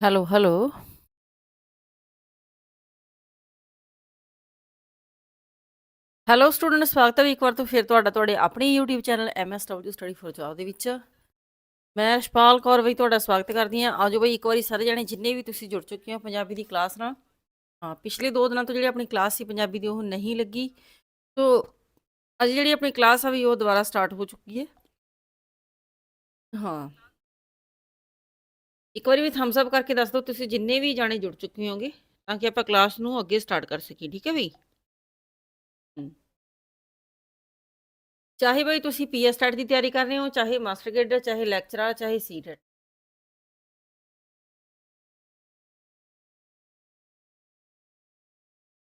Hello, hello. Hello student ਸਵਾਗਤ ਹੈ ਇੱਕ ਵਾਰ ਤੋਂ ਫਿਰ ਤੁਹਾਡਾ ਤੁਹਾਡੇ ਆਪਣੇ YouTube channel MSW study for job ਦੇ ਵਿੱਚ। ਮੈਂ ਰਸ਼ਪਾਲ ਕੌਰ ਬਈ ਤੁਹਾਡਾ ਸਵਾਗਤ ਕਰਦੀ ਹਾਂ। ਆਜੋ ਬਈ ਇੱਕ ਵਾਰੀ ਸਾਰੇ ਜਾਣੇ ਜਿੰਨੇ ਵੀ ਤੁਸੀਂ ਜੁੜ ਚੁੱਕੇ ਹੋ ਪੰਜਾਬੀ ਦੀ ਕਲਾਸ ਨਾਲ। ਹਾਂ ਪਿਛਲੇ 2 ਦਿਨਾਂ ਤੋਂ ਜਿਹੜੀ ਆਪਣੀ ਕਲਾਸ ਸੀ ਪੰਜਾਬੀ ਦੀ ਉਹ ਨਹੀਂ ਲੱਗੀ। ਸੋ ਅੱਜ ਜਿਹੜੀ ਆਪਣੀ ਕਲਾਸ ਆ ਵੀ ਉਹ ਦੁਬਾਰਾ ਸਟਾਰਟ ਹੋ ਚੁੱਕੀ ਹੈ। ਹਾਂ। ਇੱਕ ਵਾਰੀ ਵੀ ਥੰਬਸ ਅਪ ਕਰਕੇ ਦੱਸ ਦਿਓ ਤੁਸੀਂ ਜਿੰਨੇ ਵੀ ਜਾਣੇ ਜੁੜ ਚੁੱਕੇ ਹੋਗੇ ਤਾਂ ਕਿ ਆਪਾਂ ਕਲਾਸ ਨੂੰ ਅੱਗੇ ਸਟਾਰਟ ਕਰ ਸਕੀਏ ਠੀਕ ਹੈ ਬਈ। ਚਾਹੇ ਬਈ ਤੁਸੀਂ ਪੀਐਸਟੈਟ ਦੀ ਤਿਆਰੀ ਕਰ ਰਹੇ ਹੋ ਚਾਹੇ ਮਾਸਟਰ ਗ੍ਰੇਡਰ ਚਾਹੇ ਲੈਕਚਰਰ ਚਾਹੇ ਸੀਟੈਟ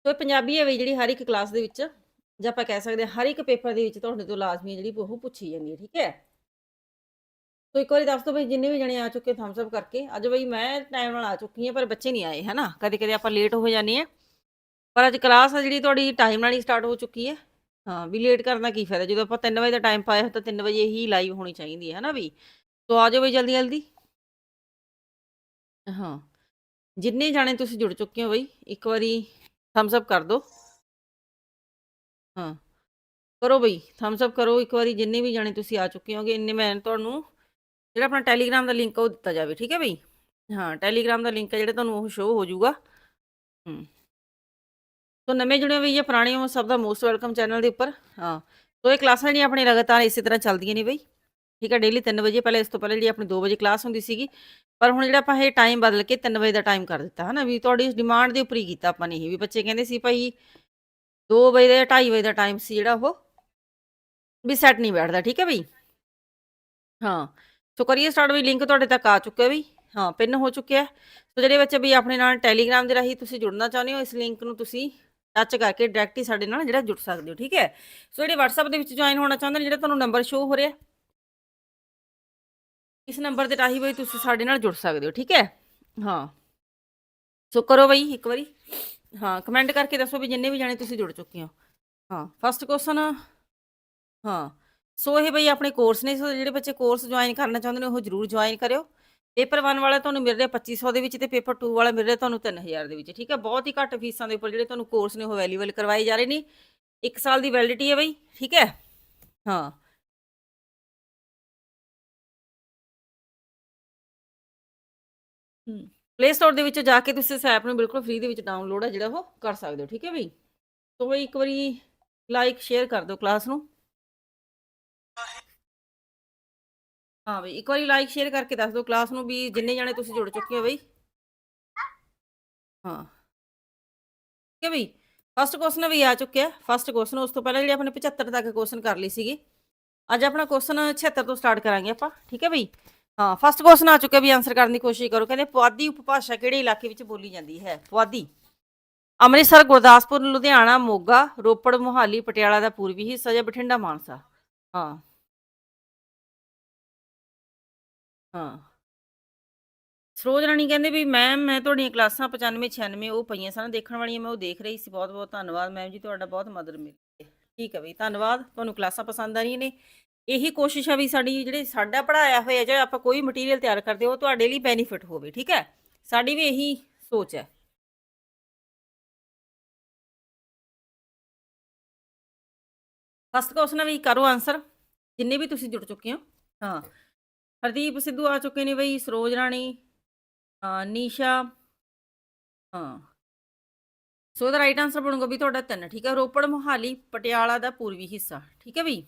ਸੋ ਇਹ ਪੰਜਾਬੀ ਹੈ ਬਈ ਜਿਹੜੀ ਹਰ ਇੱਕ ਕਲਾਸ ਦੇ ਵਿੱਚ ਜਾਂ ਆਪਾਂ ਕਹਿ ਸਕਦੇ ਹਾਂ ਹਰ ਇੱਕ ਪੇਪਰ ਦੇ ਵਿੱਚ ਤੁਹਾਡੇ ਤੋਂ ਲਾਜ਼ਮੀ ਜਿਹੜੀ ਉਹ ਪੁੱਛੀ ਜਾਂਦੀ ਹੈ ਠੀਕ ਹੈ? ਸੋ ਇੱਕ ਵਾਰੀ ਦੱਸ ਦਿਓ ਬਈ ਜਿੰਨੇ ਵੀ ਜਣੇ ਆ ਚੁੱਕੇ ਥੰਬਸ ਅਪ ਕਰਕੇ। ਅੱਜ ਬਈ ਮੈਂ ਟਾਈਮ ਨਾਲ ਆ ਚੁੱਕੀ ਹਾਂ, ਪਰ ਬੱਚੇ ਨਹੀਂ ਆਏ, ਹਨਾ? ਕਦੇ ਕਦੇ ਆਪਾਂ ਲੇਟ ਹੋ ਜਾਂਦੇ ਆ ਪਰ ਅੱਜ ਕਲਾਸ ਆ ਜਿਹੜੀ ਤੁਹਾਡੀ ਟਾਈਮ ਨਾਲ ਹੀ ਸਟਾਰਟ ਹੋ ਚੁੱਕੀ ਹੈ। ਹਾਂ, ਵੀ ਲੇਟ ਕਰਨ ਦਾ ਕੀ ਫਾਇਦਾ? ਜਦੋਂ ਆਪਾਂ 3 ਵਜੇ ਦਾ ਟਾਈਮ ਪਾਇਆ ਤਾਂ 3 ਵਜੇ ਹੀ ਲਾਈਵ ਹੋਣੀ ਚਾਹੀਦੀ ਹੈ, ਹਨਾ ਵੀ ਸੋ ਆ ਜਾਓ ਬਈ ਜਲਦੀ ਜਲਦੀ। ਹਾਂ। ਜਿੰਨੇ ਜਾਣੇ ਤੁਸੀਂ ਜੁੜ ਚੁੱਕੇ ਹੋ ਬਈ, ਇੱਕ ਵਾਰੀ ਥੰਬਸ ਅਪ ਕਰ ਦਿਓ ਹਾਂ। ਕਰੋ ਬਈ ਥੰਬਸ ਅਪ ਕਰੋ। ਇੱਕ ਵਾਰੀ ਜਿੰਨੇ ਵੀ ਜਾਣੇ ਤੁਸੀਂ ਆ ਚੁੱਕੇ ਹੋਗੇ, ਇੰਨੇ ਮੈਂ ਤੁਹਾਨੂੰ ਜਿਹੜਾ ਆਪਣਾ ਟੈਲੀਗ੍ਰਾਮ ਦਾ ਲਿੰਕ ਉਹ ਦਿੱਤਾ ਜਾਵੇ, ਠੀਕ ਹੈ ਬਈ? ਹਾਂ ਟੈਲੀਗ੍ਰਾਮ ਦਾ ਲਿੰਕ ਹੈ ਜਿਹੜਾ ਤੁਹਾਨੂੰ ਉਹ ਸ਼ੋ ਹੋ ਜਾਊਗਾ। ਹੂੰ। ਸੋ ਨਵੇਂ ਜੁੜੇ ਹੋਏ ਜਾਂ ਪੁਰਾਣੇ ਹੋ, ਸਭ ਦਾ ਮੋਸਟ ਵੈਲਕਮ ਚੈਨਲ ਦੇ ਉੱਪਰ। ਹਾਂ। ਸੋ ਇਹ ਕਲਾਸਾਂ ਜਿਹੜੀਆਂ ਆਪਣੇ ਲਗਾਤਾਰ ਇਸੇ ਤਰ੍ਹਾਂ ਚੱਲਦੀਆਂ ਨੇ ਬਈ। ਠੀਕ ਹੈ ਡੇਲੀ 3 ਵਜੇ ਪਹਿਲੇ ਇਸ ਤੋਂ ਪਹਿਲੇ ਜਿਹੜੀ ਆਪਣੀ 2 ਵਜੇ ਕਲਾਸ ਹੁੰਦੀ ਸੀਗੀ। ਪਰ ਹੁਣ ਜਿਹੜਾ ਆਪਾਂ ਇਹ ਟਾਈਮ ਬਦਲ ਕੇ 3 ਵਜੇ ਦਾ ਟਾਈਮ ਕਰ ਦਿੱਤਾ, ਹਨਾ ਵੀ ਤੁਹਾਡੀ ਡਿਮਾਂਡ ਦੇ ਉੱਪਰ ਹੀ ਕੀਤਾ ਆਪਾਂ ਨੇ ਇਹ ਵੀ। ਬੱਚੇ ਕਹਿੰਦੇ ਸੀ ਭਾਈ 2 ਵਜੇ ਦਾ 2:30 ਵਜੇ ਦਾ ਟਾਈਮ ਸੀ ਜਿਹੜਾ ਉਹ, ਵੀ ਸੈੱਟ ਨਹੀਂ ਬੈਠਦਾ, ਠੀਕ ਹੈ ਬਈ? ਹਾਂ। ਸੋ ਕਰੀਏ ਸਟਾਰਟ ਵੀ ਲਿੰਕ ਤੁਹਾਡੇ ਤੱਕ ਆ ਚੁੱਕਿਆ ਵੀ। ਹਾਂ ਪਿੰਨ ਹੋ ਚੁੱਕਿਆ ਸੋ ਜਿਹੜੇ ਬੱਚੇ ਵੀ ਆਪਣੇ ਨਾਲ ਟੈਲੀਗ੍ਰਾਮ ਦੇ ਰਾਹੀਂ ਤੁਸੀਂ ਜੁੜਨਾ ਚਾਹੁੰਦੇ ਹੋ, ਇਸ ਲਿੰਕ ਨੂੰ ਤੁਸੀਂ ਟੱਚ ਕਰਕੇ ਡਾਇਰੈਕਟ ਹੀ ਸਾਡੇ ਨਾਲ ਜਿਹੜਾ ਜੁੜ ਸਕਦੇ ਹੋ, ਠੀਕ ਹੈ? ਸੋ ਜਿਹੜੇ WhatsApp ਦੇ ਵਿੱਚ ਜੁਆਇਨ ਹੋਣਾ ਚਾਹੁੰਦੇ ਨੇ, ਜਿਹੜਾ ਤੁਹਾਨੂੰ ਨੰਬਰ ਸ਼ੋ ਹੋ ਰਿਹਾ ਇਸ ਨੰਬਰ ਦੇ ਰਾਹੀਂ ਬਈ ਤੁਸੀਂ ਸਾਡੇ ਨਾਲ ਜੁੜ ਸਕਦੇ ਹੋ, ਠੀਕ ਹੈ? ਹਾਂ। ਸੋ ਕਰੋ ਬਈ, ਇੱਕ ਵਾਰੀ। ਹਾਂ ਕਮੈਂਟ ਕਰਕੇ ਦੱਸੋ ਵੀ ਜਿੰਨੇ ਵੀ ਜਾਣੇ ਤੁਸੀਂ ਜੁੜ ਚੁੱਕੇ ਹੋ। ਹਾਂ ਫਸਟ ਕੁਐਸਚਨ ਹਾਂ। ਸੋ ਇਹ ਬਈ ਆਪਣੇ ਕੋਰਸ ਨੇ, ਸੋ ਜਿਹੜੇ ਬੱਚੇ ਕੋਰਸ ਜੁਆਇਨ ਕਰਨਾ ਚਾਹੁੰਦੇ ਨੇ, ਉਹ ਜਰੂਰ ਜੁਆਇਨ ਕਰਿਓ। ਪੇਪਰ 1 ਵਾਲਾ ਤੁਹਾਨੂੰ ਮਿਲ ਰਿਹਾ 2500 ਦੇ ਵਿੱਚ ਤੇ ਪੇਪਰ 2 ਵਾਲਾ ਮਿਲ ਰਿਹਾ ਤੁਹਾਨੂੰ 3000 ਦੇ ਵਿੱਚ, ਠੀਕ ਹੈ? ਬਹੁਤ ਹੀ ਘੱਟ ਫੀਸਾਂ ਦੇ ਉੱਪਰ ਜਿਹੜੇ ਤੁਹਾਨੂੰ ਕੋਰਸ ਨੇ, ਉਹ ਅਵੇਲੇਬਲ ਕਰਵਾਏ ਜਾ ਰਹੇ ਨੇ। 1 ਸਾਲ ਦੀ ਵੈਲਿਡਿਟੀ ਹੈ ਬਈ, ਠੀਕ ਹੈ? ਹਾਂ। ਪਲੇ ਸਟੋਰ ਦੇ ਵਿੱਚ ਜਾ ਕੇ ਤੁਸੀਂ ਇਸ ਐਪ ਨੂੰ ਬਿਲਕੁਲ ਫ੍ਰੀ ਦੇ ਵਿੱਚ ਡਾਊਨਲੋਡ ਹੈ ਜਿਹੜਾ ਉਹ ਕਰ ਸਕਦੇ ਹੋ, ਠੀਕ ਹੈ ਬਈ? ਸੋ ਬਈ ਇੱਕ ਵਾਰੀ ਲਾਈਕ ਸ਼ੇਅਰ ਕਰ ਦਿਓ ਕਲਾਸ ਨੂੰ। ਹਾਂ ਬਈ, ਇੱਕ ਵਾਰੀ ਲਾਈਕ ਸ਼ੇਅਰ ਕਰਕੇ ਦੱਸ ਦਿਓ ਕਲਾਸ ਨੂੰ ਵੀ ਜਿੰਨੇ ਜਾਣੇ ਤੁਸੀਂ ਜੁੜ ਚੁੱਕੇ ਹੋ ਬਈ। ਹਾਂ। ਠੀਕ ਹੈ ਬਈ ਫਸਟ ਕੁਐਸਚਨ ਵੀ ਆ ਚੁੱਕਿਆ। ਫਸਟ ਕੁਐਸਚਨ ਉਸ ਤੋਂ ਪਹਿਲਾਂ ਜਿਹੜੇ ਆਪਣੇ 75 ਤੱਕ ਕੁਐਸਚਨ ਕਰ ਲਈ ਸੀਗੀ। ਅੱਜ ਆਪਣਾ ਕੁਐਸਚਨ 76 ਤੋਂ ਸਟਾਰਟ ਕਰਾਂਗੇ ਆਪਾਂ, ਠੀਕ ਹੈ ਬਈ? ਹਾਂ ਫਸਟ ਕੁਐਸਚਨ ਆ ਚੁੱਕਿਆ ਵੀ ਆਨਸਰ ਕਰਨ ਦੀ ਕੋਸ਼ਿਸ਼ ਕਰੋ। ਕਹਿੰਦੇ, ਪੁਆਧੀ ਉਪਭਾਸ਼ਾ ਕਿਹੜੇ ਇਲਾਕੇ ਵਿੱਚ ਬੋਲੀ ਜਾਂਦੀ ਹੈ? ਪੁਆਧੀ, ਅੰਮ੍ਰਿਤਸਰ, ਗੁਰਦਾਸਪੁਰ, ਲੁਧਿਆਣਾ, ਮੋਗਾ, ਰੋਪੜ, ਮੋਹਾਲੀ, ਪਟਿਆਲਾ ਦਾ ਪੂਰਬੀ ਹਿੱਸਾ ਜਾਂ ਬਠਿੰਡਾ, ਮਾਨਸਾ? ਹਾਂ। ਹਾਂ। ਸਰੋਜ ਰਾਣੀ ਕਹਿੰਦੇ ਵੀ ਮੈਮ ਮੈਂ ਤੁਹਾਡੀਆਂ ਕਲਾਸਾਂ 95 96 ਉਹ ਪਈਆਂ ਸਨ ਦੇਖਣ ਵਾਲੀਆਂ, ਮੈਂ ਉਹ ਦੇਖ ਰਹੀ ਸੀ, ਬਹੁਤ ਬਹੁਤ ਧੰਨਵਾਦ ਮੈਮ ਜੀ, ਤੁਹਾਡਾ ਬਹੁਤ ਮਦਦ ਮਿਲੀ ਠੀਕ ਹੈ ਬਈ, ਧੰਨਵਾਦ, ਤੁਹਾਨੂੰ ਕਲਾਸਾਂ ਪਸੰਦ ਆ ਰਹੀਆਂ ਨੇ। ਇਹੀ ਕੋਸ਼ਿਸ਼ ਆ ਵੀ ਸਾਡੀ ਜਿਹੜੇ ਸਾਡਾ ਪੜਾਇਆ ਹੋਇਆ ਜਾਂ ਆਪਾਂ ਕੋਈ ਮਟੀਰੀਅਲ ਤਿਆਰ ਕਰਦੇ ਹੋ, ਉਹ ਤੁਹਾਡੇ ਲਈ ਬੈਨੀਫਿਟ ਹੋਵੇ, ਠੀਕ ਹੈ? ਸਾਡੀ ਵੀ ਇਹੀ ਸੋਚ ਹੈ। ਫਸਟ ਕੁਐਸਚਨ ਵੀ ਕਰੋ ਆਨਸਰ ਜਿੰਨੇ ਵੀ ਤੁਸੀਂ ਜੁੜ ਚੁੱਕੇ ਹੋ। ਹਾਂ। ਹਰਦੀਪ ਸਿੱਧੂ ਆ ਚੁੱਕੇ ਨੇ ਬਈ, ਸਰੋਜ ਰਾਣੀ ਹਾਂ ਨੀਸ਼ਾ, ਹਾਂ। ਸੋ ਦਾ ਰਾਈਟ ਆਨਸਰ ਬਣੂਗਾ ਵੀ ਤੁਹਾਡਾ ਤਿੰਨ, ਠੀਕ ਹੈ? ਰੋਪੜ ਮੋਹਾਲੀ, ਪਟਿਆਲਾ ਦਾ ਪੂਰਬੀ ਹਿੱਸਾ, ਠੀਕ ਹੈ ਬਈ?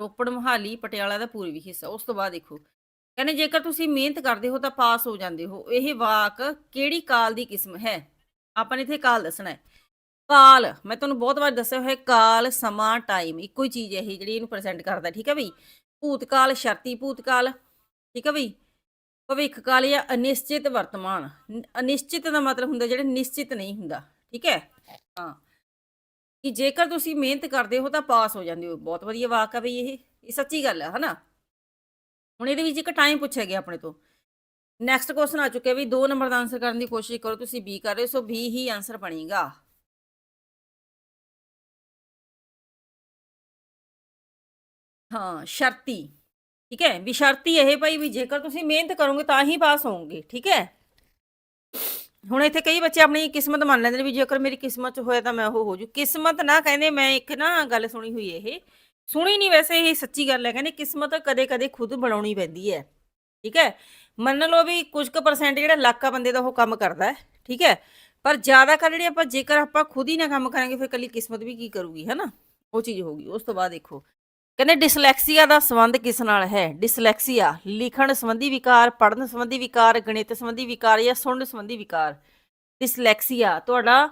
ਰੋਪੜ ਮੋਹਾਲੀ, ਪਟਿਆਲਾ ਦਾ ਪੂਰਬੀ ਹਿੱਸਾ, ਉਸ ਤੋਂ ਬਾਅਦ ਦੇਖੋ। ਕਹਿੰਦੇ ਜੇਕਰ ਤੁਸੀਂ ਮਿਹਨਤ ਕਰਦੇ ਹੋ ਤਾਂ ਪਾਸ ਹੋ ਜਾਂਦੇ ਹੋ। ਇਹ ਵਾਕ ਕਿਹੜੀ ਕਾਲ ਦੀ ਕਿਸਮ ਹੈ? ਆਪਾਂ ਨੇ ਇੱਥੇ ਕਾਲ ਦੱਸਣਾ ਹੈ। ਕਾਲ, ਮੈਂ ਤੁਹਾਨੂੰ ਬਹੁਤ ਵਾਰ ਦੱਸਿਆ ਹੋਇਆ ਕਾਲ, ਸਮਾਂ ਟਾਈਮ ਇੱਕੋ ਹੀ ਚੀਜ਼ ਹੈ ਇਹ ਜਿਹੜੀ ਇਹਨੂੰ ਪ੍ਰੈਜ਼ੈਂਟ ਕਰਦਾ ਠੀਕ ਹੈ ਬਈ? ਭੂਤਕਾਲ, ਸ਼ਰਤੀ ਭੂਤਕਾਲ, ਠੀਕ ਹੈ ਬਈ? ਭਵਿੱਖ ਕਾਲ ਜਾਂ ਅਨਿਸ਼ਚਿਤ ਵਰਤਮਾਨ। ਅਨਿਸ਼ਚਿਤ ਦਾ ਮਤਲਬ ਹੁੰਦਾ ਜਿਹੜਾ ਨਿਸ਼ਚਿਤ ਨਹੀਂ ਹੁੰਦਾ, ਠੀਕ ਹੈ? ਹਾਂ। ਕਿ ਜੇਕਰ ਤੁਸੀਂ ਮਿਹਨਤ ਕਰਦੇ ਹੋ ਤਾਂ ਪਾਸ ਹੋ ਜਾਂਦੇ ਹੋ। ਬਹੁਤ ਵਧੀਆ ਵਾਕ ਆ ਬਈ ਇਹ। ਇਹ ਸੱਚੀ ਗੱਲ ਹੈ ਹਨਾ? ਹੁਣ ਇਹਦੇ ਵਿੱਚ ਇੱਕ ਟਾਈਮ ਪੁੱਛਿਆ ਗਿਆ ਆਪਣੇ ਤੋਂ। ਨੈਕਸਟ ਕੁਐਸਚਨ ਆ ਚੁੱਕਿਆ ਵੀ 2 ਨੰਬਰ ਦਾ ਆਨਸਰ ਕਰਨ ਦੀ ਕੋਸ਼ਿਸ਼ ਕਰੋ। ਤੁਸੀਂ ਬੀ ਕਰ ਰਹੇ ਹੋ, ਸੋ ਬੀ ਹੀ ਆਨਸਰ ਬਣੇਗਾ। ਹਾਂ, ਸ਼ਰਤੀ। ਠੀਕ ਹੈ? ਵੀ ਸ਼ਰਤੀ ਇਹ ਭਾਈ ਵੀ ਜੇਕਰ ਤੁਸੀਂ ਮਿਹਨਤ ਕਰੋਗੇ ਤਾਂ ਹੀ ਪਾਸ ਹੋਵੋਗੇ, ਠੀਕ ਹੈ? ਹੁਣ ਇੱਥੇ ਕਈ ਬੱਚੇ ਆਪਣੀ ਕਿਸਮਤ ਮੰਨ ਲੈਂਦੇ ਨੇ ਵੀ ਜੇਕਰ ਮੇਰੀ ਕਿਸਮਤ 'ਚ ਹੋਇਆ ਤਾਂ ਮੈਂ ਉਹ ਹੋ ਜੂ। ਕਿਸਮਤ ਨਾ ਕਹਿੰਦੇ, ਮੈਂ ਇੱਕ ਨਾ ਗੱਲ ਸੁਣੀ ਹੋਈ ਇਹ। ਸੁਣੀ ਨਹੀਂ ਵੈਸੇ ਇਹ ਸੱਚੀ ਗੱਲ ਹੈ, ਕਹਿੰਦੇ ਕਿਸਮਤ ਕਦੇ-ਕਦੇ ਖੁਦ ਬਣਾਉਣੀ ਪੈਂਦੀ ਹੈ। ਠੀਕ ਹੈ? ਮੰਨ ਲਓ ਵੀ ਕੁਝ ਕੁ ਪਰਸੈਂਟ ਜਿਹੜਾ ਲੱਖਾ ਬੰਦੇ ਦਾ ਉਹ ਕੰਮ ਕਰਦਾ ਹੈ, ਠੀਕ ਹੈ? ਪਰ ਜ਼ਿਆਦਾ ਕਰ ਜਿਹੜੀ ਆਪਾਂ ਜੇਕਰ ਆਪਾਂ ਖੁਦ ਹੀ ਨਾ ਕੰਮ ਕਰਾਂਗੇ, ਫਿਰ ਕੱਲੀ ਕਿਸਮਤ ਵੀ ਕੀ ਕਰੂਗੀ ਹੈ ਨਾ ਉਹ ਚੀਜ਼ ਹੋਊਗੀ ਉਸ ਤੋਂ ਬਾਅਦ ਦੇਖੋ। ਕਹਿੰਦੇ ਡਿਸਲੈਕਸੀਆ ਦਾ ਸੰਬੰਧ ਕਿਸ ਨਾਲ ਹੈ? ਡਿਸਲੈਕਸੀਆ, ਲਿਖਣ ਸੰਬੰਧੀ ਵਿਕਾਰ, ਪੜ੍ਹਨ ਸੰਬੰਧੀ ਵਿਕਾਰ, ਗਣਿਤ ਸੰਬੰਧੀ ਵਿਕਾਰ ਜਾਂ ਸੁਣਨ ਸੰਬੰਧੀ ਵਿਕਾਰ? ਡਿਸਲੈਕਸੀਆ, ਤੁਹਾਡਾ